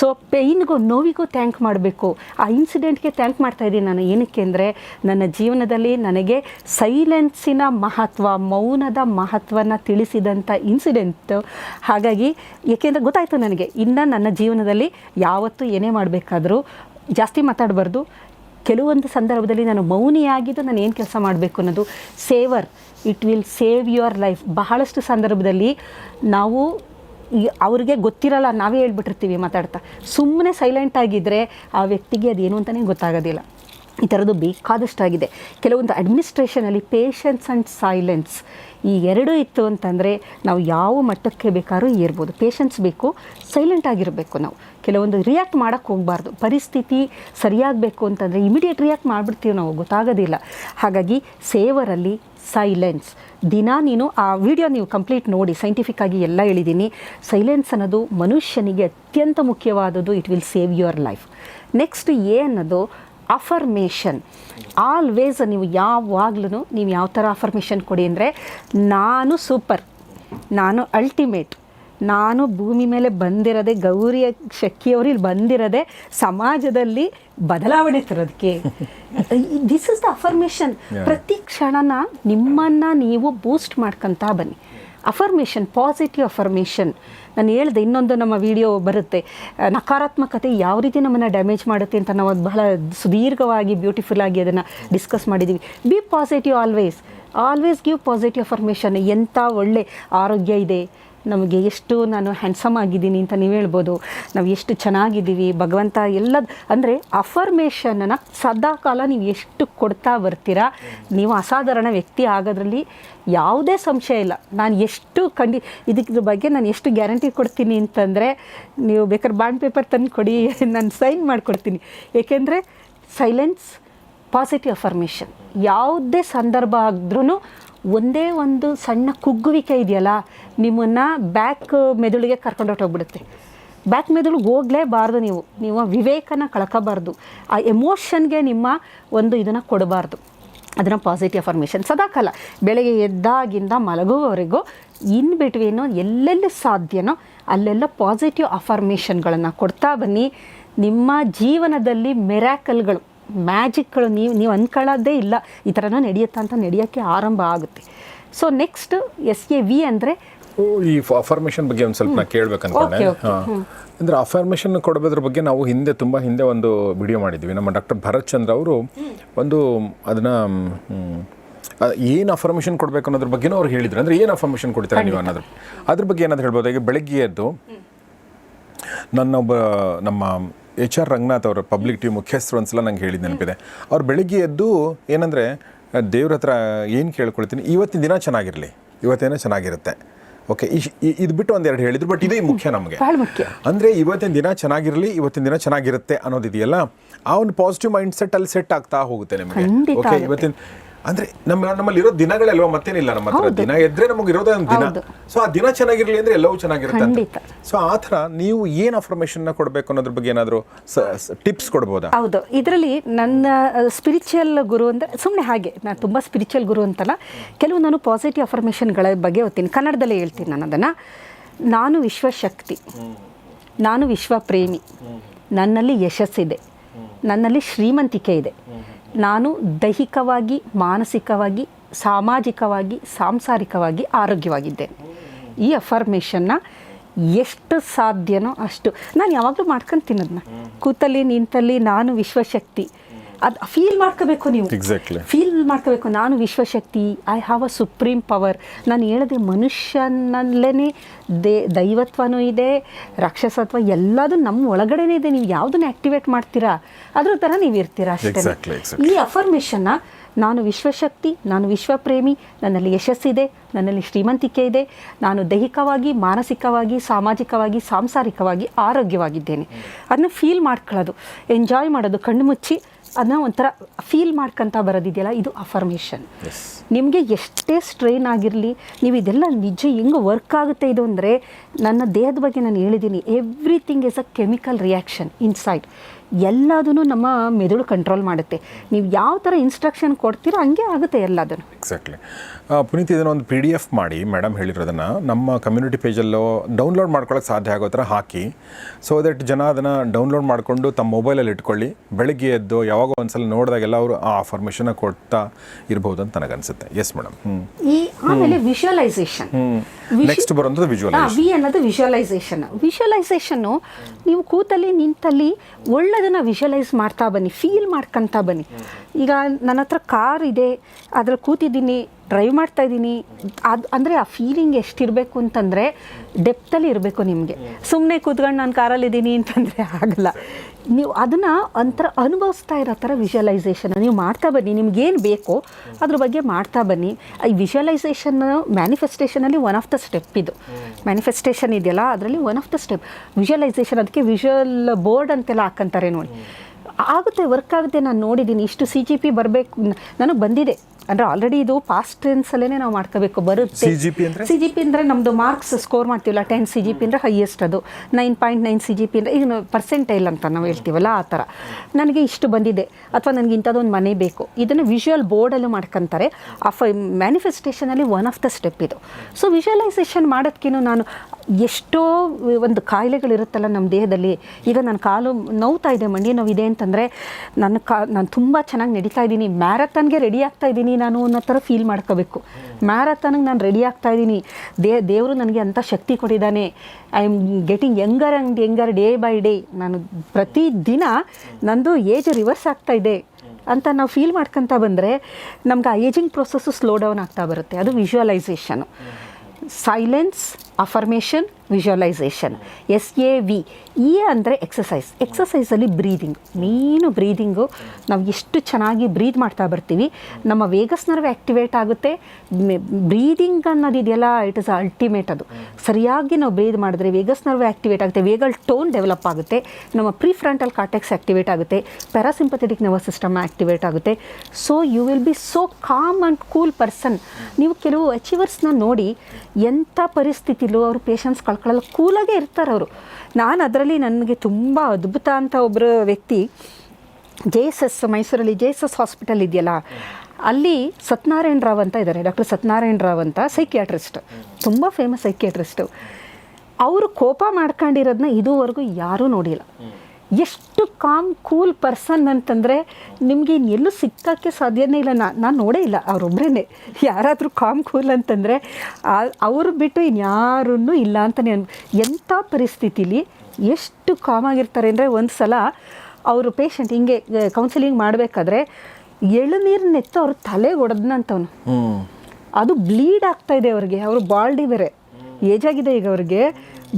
ಸೊ ಪೇಯ್ನ್ಗೂ ನೋವಿಗೂ ಥ್ಯಾಂಕ್ ಮಾಡಬೇಕು. ಆ ಇನ್ಸಿಡೆಂಟ್ಗೆ ಥ್ಯಾಂಕ್ ಮಾಡ್ತಾ ಇದ್ದೀನಿ ನಾನು. ಏನಕ್ಕೆ ಅಂದರೆ, ನನ್ನ ಜೀವನದಲ್ಲಿ ನನಗೆ ಸೈಲೆನ್ಸಿನ ಮಹತ್ವ, ಮೌನದ ಮಹತ್ವನ ತಿಳಿಸಿದಂಥ ಇನ್ಸಿಡೆಂಟು ಹಾಗಾಗಿ ಏಕೆಂದರೆ ಗೊತ್ತಾಯಿತು ನನಗೆ. ಇನ್ನು ನನ್ನ ಜೀವನದಲ್ಲಿ ಯಾವತ್ತೂ ಏನೇ ಮಾಡಬೇಕಾದ್ರೂ ಜಾಸ್ತಿ ಮಾತಾಡಬಾರ್ದು. ಕೆಲವೊಂದು ಸಂದರ್ಭದಲ್ಲಿ ನಾನು ಮೌನಿಯಾಗಿದ್ದು ನಾನು ಏನು ಕೆಲಸ ಮಾಡಬೇಕು ಅನ್ನೋದು saver it will save your life ಬಹಳಷ್ಟು ಸಂದರ್ಭದಲ್ಲಿ ನಾವು ಈ ಅವ್ರಿಗೆ ಗೊತ್ತಿರಲ್ಲ, ನಾವೇ ಹೇಳ್ಬಿಟ್ಟಿರ್ತೀವಿ ಮಾತಾಡ್ತಾ. ಸುಮ್ಮನೆ ಸೈಲೆಂಟ್ ಆಗಿದ್ದರೆ ಆ ವ್ಯಕ್ತಿಗೆ ಅದೇನು ಅಂತಲೇ ಗೊತ್ತಾಗೋದಿಲ್ಲ. ಈ ಥರದ್ದು ಬೇಕಾದಷ್ಟಾಗಿದೆ. ಕೆಲವೊಂದು ಅಡ್ಮಿನಿಸ್ಟ್ರೇಷನಲ್ಲಿ ಪೇಷನ್ಸ್ ಆ್ಯಂಡ್ ಸೈಲೆನ್ಸ್ ಈ ಎರಡೂ ಇತ್ತು ಅಂತಂದರೆ ನಾವು ಯಾವ ಮಟ್ಟಕ್ಕೆ ಬೇಕಾದ್ರೂ ಇರ್ಬೋದು. ಪೇಷನ್ಸ್ ಬೇಕು ಸೈಲೆಂಟ್ ಆಗಿರಬೇಕು ನಾವು. ಕೆಲವೊಂದು ರಿಯಾಕ್ಟ್ ಮಾಡೋಕ್ಕೆ ಹೋಗಬಾರ್ದು. ಪರಿಸ್ಥಿತಿ ಸರಿಯಾಗಬೇಕು ಅಂತಂದರೆ ಇಮಿಡಿಯೇಟ್ ರಿಯಾಕ್ಟ್ ಮಾಡಿಬಿಡ್ತೀವಿ ನಾವು, ಗೊತ್ತಾಗೋದಿಲ್ಲ. ಹಾಗಾಗಿ ಸೇವರಲ್ಲಿ ಸೈಲೆನ್ಸ್ ದಿನ ನೀನು ಆ ವಿಡಿಯೋ ನೀವು ಕಂಪ್ಲೀಟ್ ನೋಡಿ ಸೈಂಟಿಫಿಕ್ ಆಗಿ ಎಲ್ಲ ಹೇಳಿದ್ದೀನಿ ಸೈಲೆನ್ಸ್ ಅನ್ನೋದು ಮನುಷ್ಯನಿಗೆ ಅತ್ಯಂತ ಮುಖ್ಯವಾದದ್ದು it will save your life next A ಅನ್ನೋದು ಅಫರ್ಮೇಷನ್ ಆಲ್ವೇಸ್ ನೀವು ಯಾವಾಗ್ಲೂ ನೀವು ಯಾವ ಥರ ಅಫರ್ಮೇಷನ್ ಕೊಡಿ ಅಂದರೆ, ನಾನು ಸೂಪರ್ ನಾನು ಅಲ್ಟಿಮೇಟ್ ನಾನು ಭೂಮಿ ಮೇಲೆ ಬಂದಿರೋದೆ ಗೌರಿಯ ಶಕ್ತಿಯವರು ಇಲ್ಲಿ ಬಂದಿರೋದೆ ಸಮಾಜದಲ್ಲಿ ಬದಲಾವಣೆ ತರೋದಕ್ಕೆ. ದಿಸ್ ಇಸ್ ದ ಅಫರ್ಮೇಷನ್ ಪ್ರತಿ ಕ್ಷಣನ ನಿಮ್ಮನ್ನು ನೀವು ಬೂಸ್ಟ್ ಮಾಡ್ಕೊತಾ ಬನ್ನಿ. ಅಫರ್ಮೇಷನ್ ಪಾಸಿಟಿವ್ ಅಫರ್ಮೇಷನ್ ನಾನು ಹೇಳ್ದೆ ಇನ್ನೊಂದು ನಮ್ಮ ವಿಡಿಯೋ ಬರುತ್ತೆ. ನಕಾರಾತ್ಮಕತೆ ಯಾವ ರೀತಿ ನಮ್ಮನ್ನು ಡ್ಯಾಮೇಜ್ ಮಾಡುತ್ತೆ ಅಂತ ನಾವು ಅದು ಬಹಳ ಸುದೀರ್ಘವಾಗಿ ಬ್ಯೂಟಿಫುಲ್ ಆಗಿ ಅದನ್ನು ಡಿಸ್ಕಸ್ ಮಾಡಿದ್ದೀವಿ be positive always always give positive affirmation ಎಂಥ ಒಳ್ಳೆ ಆರೋಗ್ಯ ಇದೆ. ನಮಗೆ ಎಷ್ಟು ನಾನು ಹ್ಯಾಂಡ್ಸಮ್ ಆಗಿದ್ದೀನಿ ಅಂತ ನೀವು ಹೇಳ್ಬೋದು. ನಾವು ಎಷ್ಟು ಚೆನ್ನಾಗಿದ್ದೀವಿ. ಭಗವಂತ ಎಲ್ಲ, ಅಂದರೆ ಅಫರ್ಮೇಷನನ್ನು ಸದಾ ಕಾಲ ನೀವು ಎಷ್ಟು ಕೊಡ್ತಾ ಬರ್ತೀರಾ? ನೀವು ಅಸಾಧಾರಣ ವ್ಯಕ್ತಿ ಆಗೋದ್ರಲ್ಲಿ ಯಾವುದೇ ಸಂಶಯ ಇಲ್ಲ. ನಾನು ಎಷ್ಟು ಕಂಡಿ ಇದಕ್ಕಿದ್ರ ಬಗ್ಗೆ ನಾನು ಎಷ್ಟು ಗ್ಯಾರಂಟಿ ಕೊಡ್ತೀನಿ ಅಂತಂದರೆ ನೀವು ಬೇಕಾದ್ರೆ ಬಾಂಡ್ ಪೇಪರ್ ತಂದು ಕೊಡಿ, ನಾನು ಸೈನ್ ಮಾಡಿಕೊಡ್ತೀನಿ. ಏಕೆಂದರೆ ಸೈಲೆನ್ಸ್ ಪಾಸಿಟಿವ್ ಅಫರ್ಮೇಷನ್ ಯಾವುದೇ ಸಂದರ್ಭ ಆದ್ರೂ ಒಂದೇ ಒಂದು ಸಣ್ಣ ಕುಗ್ಗುವಿಕೆ ಇದೆಯಲ್ಲ, ನಿಮ್ಮನ್ನು ಬ್ಯಾಕ್ ಮೆದುಳಿಗೆ ಕರ್ಕೊಂಡು ಹೋಗ್ಬಿಡುತ್ತೆ ಬ್ಯಾಕ್ ಮೆದುಳಿಗೆ ಹೋಗಲೇಬಾರ್ದು ನೀವು. ನೀವು ವಿವೇಕನ ಕಳ್ಕೋಬಾರ್ದು. ಆ ಎಮೋಷನ್ಗೆ ನಿಮ್ಮ ಒಂದು ಇದನ್ನು ಕೊಡಬಾರ್ದು. ಅದನ್ನು ಪಾಸಿಟಿವ್ ಅಫರ್ಮೇಷನ್ ಸದಾಕಾಲ ಬೆಳಗ್ಗೆ ಎದ್ದಾಗಿಂದ ಮಲಗುವವರೆಗೂ ಇನ್ ಬಿಟ್ವೀನು ಎಲ್ಲೆಲ್ಲಿ ಸಾಧ್ಯನೋ ಅಲ್ಲೆಲ್ಲ ಪಾಸಿಟಿವ್ ಅಫರ್ಮೇಷನ್ಗಳನ್ನು ಕೊಡ್ತಾ ಬನ್ನಿ. ನಿಮ್ಮ ಜೀವನದಲ್ಲಿ ಮೆರ್ಯಾಕಲ್ಗಳು ಮ್ಯಾಜಿಕ್ಗಳು ನೀವು ನೀವು ಅಂದ್ಕೊಳ್ಳೋದೇ ಇಲ್ಲ. ಈ ಥರನ ನಡೆಯುತ್ತಾ ಅಂತ ನಡೆಯೋಕ್ಕೆ ಆರಂಭ ಆಗುತ್ತೆ. So next S A V ಅಂದರೆ ಈ ಅಫರ್ಮೇಷನ್ ಬಗ್ಗೆ ಒಂದು ಸ್ವಲ್ಪ ನಾನು. ಹಾಂ. ಅಂದರೆ ಅಫರ್ಮೇಷನ್ ಕೊಡೋದ್ರ ಬಗ್ಗೆ ನಾವು ಹಿಂದೆ ತುಂಬ ಹಿಂದೆ ಒಂದು ವಿಡಿಯೋ ಮಾಡಿದ್ವಿ. ನಮ್ಮ ಡಾಕ್ಟರ್ ಭರತ್ ಚಂದ್ರ ಅವರು ಒಂದು ಅದನ್ನು ಏನು ಅಫರ್ಮೇಷನ್ ಕೊಡಬೇಕು ಅನ್ನೋದ್ರ ಬಗ್ಗೆನೂ ಅವ್ರು ಹೇಳಿದ್ರು. ಅಂದರೆ ಏನು ಅಫರ್ಮೇಷನ್ ಕೊಡ್ತಾರೆ ನೀವು ಅನ್ನೋದ್ರ ಅದ್ರ ಬಗ್ಗೆ ಏನಾದ್ರು ಹೇಳ್ಬೋದು? ಈಗ ಬೆಳಗ್ಗೆ ಎದ್ದು ನನ್ನೊಬ್ಬ ನಮ್ಮ ಎಚ್ ಆರ್ ರಂಗನಾಥ್ ಅವರು ಪಬ್ಲಿಕ್ ಟಿವಿ ಮುಖ್ಯಸ್ಥರು ಒಂದ್ಸಲ ನಂಗೆ ಹೇಳಿದ ನೆನಪಿದೆ. ಅವ್ರು ಬೆಳಿಗ್ಗೆ ಎದ್ದು ಏನಂದ್ರೆ ದೇವ್ರ ಹತ್ರ ಏನು ಕೇಳ್ಕೊಳ್ತೀನಿ? ಇವತ್ತಿನ ದಿನ ಚೆನ್ನಾಗಿರಲಿ. ಇವತ್ತೇನೋ ಚೆನ್ನಾಗಿರುತ್ತೆ. ಓಕೆ ಇದು ಬಿಟ್ಟು ಒಂದೆರಡು ಹೇಳಿದ್ರು ಬಟ್ ಇದೇ ಮುಖ್ಯ ನಮಗೆ. ಅಂದ್ರೆ ಅಂದರೆ ಇವತ್ತಿನ ದಿನ ಚೆನ್ನಾಗಿರಲಿ ಇವತ್ತಿನ ದಿನ ಚೆನ್ನಾಗಿರುತ್ತೆ ಅನ್ನೋದಿದೆಯಲ್ಲ ಆ ಒಂದು ಪಾಸಿಟಿವ್ ಮೈಂಡ್ ಸೆಟ್ ಅಲ್ಲಿ ಸೆಟ್ ಆಗ್ತಾ ಹೋಗುತ್ತೆ ನಿಮಗೆ. ಓಕೆ ಇವತ್ತಿನ ಅಂದ್ರೆ ನಮ್ಮ ನಮ್ಮಲ್ಲಿ ಇರೋ ದಿನಗಳಲ್ವಾ ಮತ್ತೇನಿಲ್ಲ ನಮ್ಮ ಹತ್ರ. ದಿನ ಎದ್ರೆ ನಮಗೆ ಇರೋದೇ ಒಂದು ದಿನ. ಸೊ ಆ ದಿನ ಚೆನ್ನಾಗಿರ್ಲಿ ಅಂದ್ರೆ ಎಲ್ಲವೂ ಚೆನ್ನಾಗಿರುತ್ತೆ ಅಂತ. ಸೊ ಆ ಥರ ನೀವು ಏನು ಅಫರ್ಮೇಷನ್ ಕೊಡಬೇಕು ಅನ್ನೋದ್ರ ಬಗ್ಗೆ ಏನಾದರೂ ಟಿಪ್ಸ್ ಕೊಡ್ಬೋದಾ? ಹೌದು. ಇದರಲ್ಲಿ ನನ್ನ ಸ್ಪಿರಿಚುವಲ್ ಗುರು ಅಂದರೆ ಸುಮ್ಮನೆ ಹಾಗೆ ನಾನು ತುಂಬ ಸ್ಪಿರಿಚುವಲ್ ಗುರು ಅಂತಲ್ಲ. ಕೆಲವು ನಾನು ಪಾಸಿಟಿವ್ ಅಫರ್ಮೇಷನ್ಗಳ ಬಗ್ಗೆ ಓದ್ತೀನಿ. ಕನ್ನಡದಲ್ಲೇ ಹೇಳ್ತೀನಿ ನಾನು ಅದನ್ನು. ನಾನು ವಿಶ್ವಶಕ್ತಿ. ನಾನು ವಿಶ್ವ ಪ್ರೇಮಿ ನನ್ನಲ್ಲಿ ಯಶಸ್ಸಿದೆ. ನನ್ನಲ್ಲಿ ಶ್ರೀಮಂತಿಕೆ ಇದೆ. ನಾನು ದೈಹಿಕವಾಗಿ, ಮಾನಸಿಕವಾಗಿ, ಸಾಮಾಜಿಕವಾಗಿ, ಸಾಂಸಾರಿಕವಾಗಿ ಆರೋಗ್ಯವಾಗಿದ್ದೇನೆ ಈ ಅಫರ್ಮೇಷನ್ನ ಎಷ್ಟು ಸಾಧ್ಯನೋ ಅಷ್ಟು. ನಾನು ಯಾವಾಗಲೂ ಮಾಡ್ಕೊಂಡು ತಿನ್ನೋದನ್ನ ಕೂತಲ್ಲಿ, ನಿಂತಲ್ಲಿ ನಾನು ವಿಶ್ವಶಕ್ತಿ. ಅದು ಫೀಲ್ ಮಾಡ್ಕೋಬೇಕು ನೀವು. ಎಕ್ಸಾಕ್ಟ್ಲಿ ಫೀಲ್ ಮಾಡ್ಕೋಬೇಕು. ನಾನು Vishwashakti I have a supreme power ನಾನು ಹೇಳಿದೆ ಮನುಷ್ಯನಲ್ಲೇ ದೇ ದೈವತ್ವನೂ ಇದೆ ರಾಕ್ಷಸತ್ವ ಎಲ್ಲದೂ ನಮ್ಮ ಒಳಗಡೆನೇ ಇದೆ. ನೀವು ಯಾವುದನ್ನ ಆಕ್ಟಿವೇಟ್ ಮಾಡ್ತೀರಾ? ಅದ್ರ ಥರ ನೀವು ಇರ್ತೀರಾ ಅಷ್ಟೇ. ಈ ಅಫರ್ಮೇಷನ್ನ ನಾನು ವಿಶ್ವಶಕ್ತಿ ನಾನು ವಿಶ್ವಪ್ರೇಮಿ ನನ್ನಲ್ಲಿ ಯಶಸ್ಸಿದೆ ನನ್ನಲ್ಲಿ ಶ್ರೀಮಂತಿಕೆ ಇದೆ. ನಾನು ದೈಹಿಕವಾಗಿ ಮಾನಸಿಕವಾಗಿ ಸಾಮಾಜಿಕವಾಗಿ ಸಾಂಸಾರಿಕವಾಗಿ ಆರೋಗ್ಯವಾಗಿದ್ದೇನೆ. ಅದನ್ನ ಫೀಲ್ ಮಾಡ್ಕೊಳ್ಳೋದು. ಎಂಜಾಯ್ ಮಾಡೋದು. ಕಣ್ಣು ಮುಚ್ಚಿ ಅದನ್ನ ಒಂಥರ ಫೀಲ್ ಮಾಡ್ಕೊಂತ ಬರೋದಿದೆಯಲ್ಲ ಇದು ಅಫರ್ಮೇಷನ್ ನಿಮಗೆ ಎಷ್ಟೇ ಸ್ಟ್ರೈನ್ ಆಗಿರಲಿ ನೀವು ಇದೆಲ್ಲ ನಿಜ ಹೆಂಗೆ ವರ್ಕ್ ಆಗುತ್ತೆ ಇದು ಅಂದರೆ ನನ್ನ ದೇಹದ ಬಗ್ಗೆ ನಾನು ಹೇಳಿದ್ದೀನಿ everything is a chemical reaction inside ಎಲ್ಲದೂ ನಮ್ಮ ಮೆದುಳು ಕಂಟ್ರೋಲ್ ಮಾಡುತ್ತೆ. ನೀವು ಯಾವ ಥರ ಇನ್ಸ್ಟ್ರಕ್ಷನ್ ಕೊಡ್ತೀರೋ ಹಂಗೆ ಆಗುತ್ತೆ ಎಲ್ಲದನ್ನು. ಎಕ್ಸಾಕ್ಟ್ಲಿ ಪುನೀತ್ ಇದನ್ನು ಒಂದು ಪಿ ಡಿ ಎಫ್ ಮಾಡಿ ಮೇಡಮ್ ಹೇಳಿರೋದನ್ನು ನಮ್ಮ ಕಮ್ಯುನಿಟಿ ಪೇಜಲ್ಲೋ ಡೌನ್ಲೋಡ್ ಮಾಡ್ಕೊಳ್ಳೋಕೆ ಸಾಧ್ಯ ಆಗೋ ಥರ ಹಾಕಿ ಸೊ ದಟ್ ಜನ ಅದನ್ನು ಡೌನ್ಲೋಡ್ ಮಾಡಿಕೊಂಡು ತಮ್ಮ ಮೊಬೈಲಲ್ಲಿ ಇಟ್ಕೊಳ್ಳಿ. ಬೆಳಗ್ಗೆ ಎದ್ದು ಯಾವಾಗ ಒಂದ್ಸಲ ನೋಡಿದಾಗೆಲ್ಲ ಅವರು ಆ ಅಫರ್ಮೇಷನ್ನ ಕೊಡ್ತಾ ಇರ್ಬೋದು ಅಂತ ನನಗನ್ಸುತ್ತೆ. ಎಸ್ ಮೇಡಮ್ ಈ ಆಮೇಲೆ ವಿಜುವಲೈಸೇಷನ್ ನೆಕ್ಸ್ಟ್ ಬರೋಂಥದ್ದು ವಿಜುವಲ್ ವಿ ಅನ್ನೋದು ವಿಜುವಲೈಸೇಷನ್ ವಿಜುವಲೈಸೇಷನ್ನು ನೀವು ಕೂತಲ್ಲಿ ನಿಂತಲ್ಲಿ ಒಳ್ಳೆದನ್ನು ವಿಜುವಲೈಸ್ ಮಾಡ್ತಾ ಬನ್ನಿ ಫೀಲ್ ಮಾಡ್ಕೊಂತ ಬನ್ನಿ. ಈಗ ನನ್ನ ಹತ್ರ ಕಾರ್ ಇದೆ ಅದ್ರಲ್ಲಿ ಕೂತಿದ್ದೀನಿ ಡ್ರೈವ್ ಮಾಡ್ತಾ ಇದ್ದೀನಿ. ಅದು ಅಂದರೆ ಆ ಫೀಲಿಂಗ್ ಎಷ್ಟಿರಬೇಕು ಅಂತಂದರೆ ಡೆಪ್ತಲ್ಲಿ ಇರಬೇಕು ನಿಮಗೆ. ಸುಮ್ಮನೆ ಕೂತ್ಕೊಂಡು ನಾನು ಕಾರಲ್ಲಿದ್ದೀನಿ ಅಂತಂದರೆ ಆಗಲ್ಲ. ನೀವು ಅದನ್ನು ಒಂಥರ ಅನುಭವಿಸ್ತಾ ಇರೋ ಥರ ವಿಜುವಲೈಸೇಷನ್ ನೀವು ಮಾಡ್ತಾ ಬನ್ನಿ. ನಿಮ್ಗೇನು ಬೇಕೋ ಅದ್ರ ಬಗ್ಗೆ ಮಾಡ್ತಾ ಬನ್ನಿ. ಈ ವಿಜುವಲೈಸೇಷನ್ ಮ್ಯಾನಿಫೆಸ್ಟೇಷನಲ್ಲಿ ಒನ್ ಆಫ್ ದ ಸ್ಟೆಪ್ ಇದು. ಮ್ಯಾನಿಫೆಸ್ಟೇಷನ್ ಇದೆಯಲ್ಲ, ಅದರಲ್ಲಿ one of the step visualisation ಅದಕ್ಕೆ ವಿಜುವಲ್ ಬೋರ್ಡ್ ಅಂತೆಲ್ಲ ಹಾಕಂತಾರೆ ನೋಡಿ. ಆಗುತ್ತೆ ವರ್ಕ್ ಆಗುತ್ತೆ, ನಾನು ನೋಡಿದ್ದೀನಿ. ಇಷ್ಟು ಸಿ ಜಿ ಪಿ ಬರಬೇಕು. ನನಗೆ ಬಂದಿದೆ. ಅಂದರೆ ಆಲ್ರೆಡಿ ಇದು ಪಾಸ್ಟ್ ಟೆನ್ಸಲ್ಲೇ ನಾವು ಮಾಡ್ಕೋಬೇಕು. ಬರುತ್ತೆ? ಸಿ ಜಿ ಪಿ ಅಂದರೆ? ನಮ್ಮದು ಮಾರ್ಕ್ಸ್ ಸ್ಕೋರ್ ಮಾಡ್ತೀವಲ್ಲ ಟೆನ್ ಸಿ ಜಿ ಪಿ ಅಂದರೆ ಹೈಯೆಸ್ಟ್ ಅದು. Nine point nine C G P ಅಂದರೆ ಈಗ ಪರ್ಸೆಂಟೈಲ್ ಅಂತ ನಾವು ಹೇಳ್ತೀವಲ್ಲ ಆ ಥರ. ನನಗೆ ಇಷ್ಟು ಬಂದಿದೆ. ಅಥವಾ ನನಗೆ ಇಂಥದ್ದೊಂದು ಮನೆ ಬೇಕು. ಇದನ್ನು ವಿಜುವಲ್ ಬೋರ್ಡಲ್ಲಿ ಮಾಡ್ಕೊಂತಾರೆ. ಆ ಫೈ ಮ್ಯಾನಿಫೆಸ್ಟೇಷನಲ್ಲಿ ಒನ್ ಆಫ್ ದ ಸ್ಟೆಪ್ ಇದು. ಸೊ ವಿಜುವಲೈಸೇಷನ್ ಮಾಡೋದಕ್ಕೇನು ನಾನು ಎಷ್ಟೋ ಒಂದು ಕಾಯಿಲೆಗಳಿರುತ್ತಲ್ಲ ನಮ್ಮ ದೇಹದಲ್ಲಿ. ಈಗ ನನ್ನ ಕಾಲು ನೋವ್ತಾ ಇದೆ ಮಂಡಿ ನೋವಿದೆ ಅಂತಂದರೆ ನನ್ನ ಕಾ ನಾನು ತುಂಬ ಚೆನ್ನಾಗಿ ನಡೀತಾ ಇದ್ದೀನಿ. ಮ್ಯಾರಥಾನ್ಗೆ ರೆಡಿ ಆಗ್ತಾ ಇದ್ದೀನಿ. ನಾನು ಅನ್ನೋ ಥರ ಫೀಲ್ ಮಾಡ್ಕೋಬೇಕು. ಮ್ಯಾರಥಾನಿಗೆ ನಾನು ರೆಡಿ ಆಗ್ತಾ ಇದ್ದೀನಿ. ದೇ, ದೇವರು ನನಗೆ ಅಂಥ ಶಕ್ತಿ ಕೊಟ್ಟಿದ್ದಾನೆ. I am getting younger and younger day by day ನಾನು ಪ್ರತಿ ದಿನ ನಂದು ಏಜ್ ರಿವರ್ಸ್ ಆಗ್ತಾ ಇದೆ ಅಂತ ನಾವು ಫೀಲ್ ಮಾಡ್ಕೊತ ಬಂದರೆ ನಮ್ಗೆ ಆ ಏಜಿಂಗ್ ಪ್ರೊಸೆಸ್ಸು ಸ್ಲೋ ಡೌನ್ ಆಗ್ತಾ ಬರುತ್ತೆ. ಅದು visualisation silence affirmation visualisation S A V E ಅಂದರೆ ಎಕ್ಸಸೈಸ್ ಎಕ್ಸಸೈಸಲ್ಲಿ ಬ್ರೀದಿಂಗ್ ಮೇನು ಬ್ರೀದಿಂಗು ನಾವು ಎಷ್ಟು ಚೆನ್ನಾಗಿ ಬ್ರೀದ್ ಮಾಡ್ತಾ ಬರ್ತೀವಿ, ನಮ್ಮ ವೇಗಸ್ ನರ್ವ್ ಆ್ಯಕ್ಟಿವೇಟ್ ಆಗುತ್ತೆ. ಬ್ರೀದಿಂಗ್ ಅನ್ನೋದಿದೆಯಲ್ಲ ಇಟ್ ಇಸ್ ಅಲ್ಟಿಮೇಟ್ ಅದು. ಸರಿಯಾಗಿ ನಾವು ಬ್ರೀದ್ ಮಾಡಿದ್ರೆ ವೇಗಸ್ ನರ್ವ್ ಆ್ಯಕ್ಟಿವೇಟ್ ಆಗುತ್ತೆ ವೇಗಲ್ ಟೋನ್ ಡೆವಲಪ್ ಆಗುತ್ತೆ, ನಮ್ಮ ಪ್ರೀ ಫ್ರಂಟಲ್ ಕಾರ್ಟೆಕ್ಸ್ ಆ್ಯಕ್ಟಿವೇಟ್ ಆಗುತ್ತೆ ಪ್ಯಾರಾಸಿಂಪಥೆಟಿಕ್ ನರ್ವಸ್ ಸಿಸ್ಟಮ್ ಆ್ಯಕ್ಟಿವೇಟ್ ಆಗುತ್ತೆ. So you will be so calm and cool person ನೀವು ಕೆಲವು ಅಚೀವರ್ಸ್ನ ನೋಡಿ ಎಂಥ ಪರಿಸ್ಥಿತಿಲೂ ಅವರು ಪೇಷನ್ಸ್ ಕಳ್ಕೊಳ್ಳಲ್ಲ ಕೂಲಾಗೇ ಇರ್ತಾರೆ ಅವರು. ನಾನು ಅದರಲ್ಲಿ ನನಗೆ ತುಂಬ ಅದ್ಭುತ ಅಂತ ಒಬ್ಬರು ವ್ಯಕ್ತಿ ಜೆ ಎಸ್ ಎಸ್ ಮೈಸೂರಲ್ಲಿ ಜೆ ಎಸ್ ಎಸ್ ಹಾಸ್ಪಿಟಲ್ ಇದೆಯಲ್ಲ, ಅಲ್ಲಿ ಸತ್ಯನಾರಾಯಣ ರಾವ್ ಅಂತ ಇದ್ದಾರೆ ಡಾಕ್ಟರ್ ಸತ್ಯನಾರಾಯಣ ರಾವ್ ಅಂತ ಸೈಕಿಯಾಟ್ರಿಸ್ಟ್. ತುಂಬ ಫೇಮಸ್ ಸೈಕಿಯಾಟ್ರಿಸ್ಟು. ಅವರು ಕೋಪ ಮಾಡ್ಕೊಂಡಿರೋದನ್ನ ಇದುವರೆಗೂ ಯಾರೂ ನೋಡಿಲ್ಲ. ಎಷ್ಟು ಕಾಮ್ ಕೂಲ್ ಪರ್ಸನ್ ಅಂತಂದರೆ ನಿಮಗೆ ಇನ್ನೆಲ್ಲೂ ಸಿಕ್ಕಕ್ಕೆ ಸಾಧ್ಯನೇ ಇಲ್ಲ. ನಾ ನಾನು ನೋಡೇ ಇಲ್ಲ ಅವರೊಬ್ಬರೇ ಯಾರಾದರೂ ಕಾಮ್ ಕೂಲ್ ಅಂತಂದರೆ ಅವರು ಬಿಟ್ಟು ಇನ್ಯಾರೂ ಇಲ್ಲ ಅಂತಲೇ ಅನ್ ಎಂಥ ಪರಿಸ್ಥಿತಿಲಿ ಎಷ್ಟು ಕಾಮಾಗಿರ್ತಾರೆ ಅಂದರೆ ಒಂದು ಸಲ ಅವರು ಪೇಷಂಟ್ ಹಿಂಗೆ ಕೌನ್ಸಿಲಿಂಗ್ ಮಾಡಬೇಕಾದ್ರೆ ಎಳನೀರನ್ನೆತ್ತು ಅವ್ರ ತಲೆಗೆ ಹೊಡೆದ್ನಂತವನು ಅದು ಬ್ಲೀಡ್ ಆಗ್ತಾ ಇದೆ ಅವ್ರಿಗೆ. ಅವರು ಬಾಲ್ಡಿ ಬೇರೆ ಏಜಾಗಿದೆ ಈಗ ಅವ್ರಿಗೆ.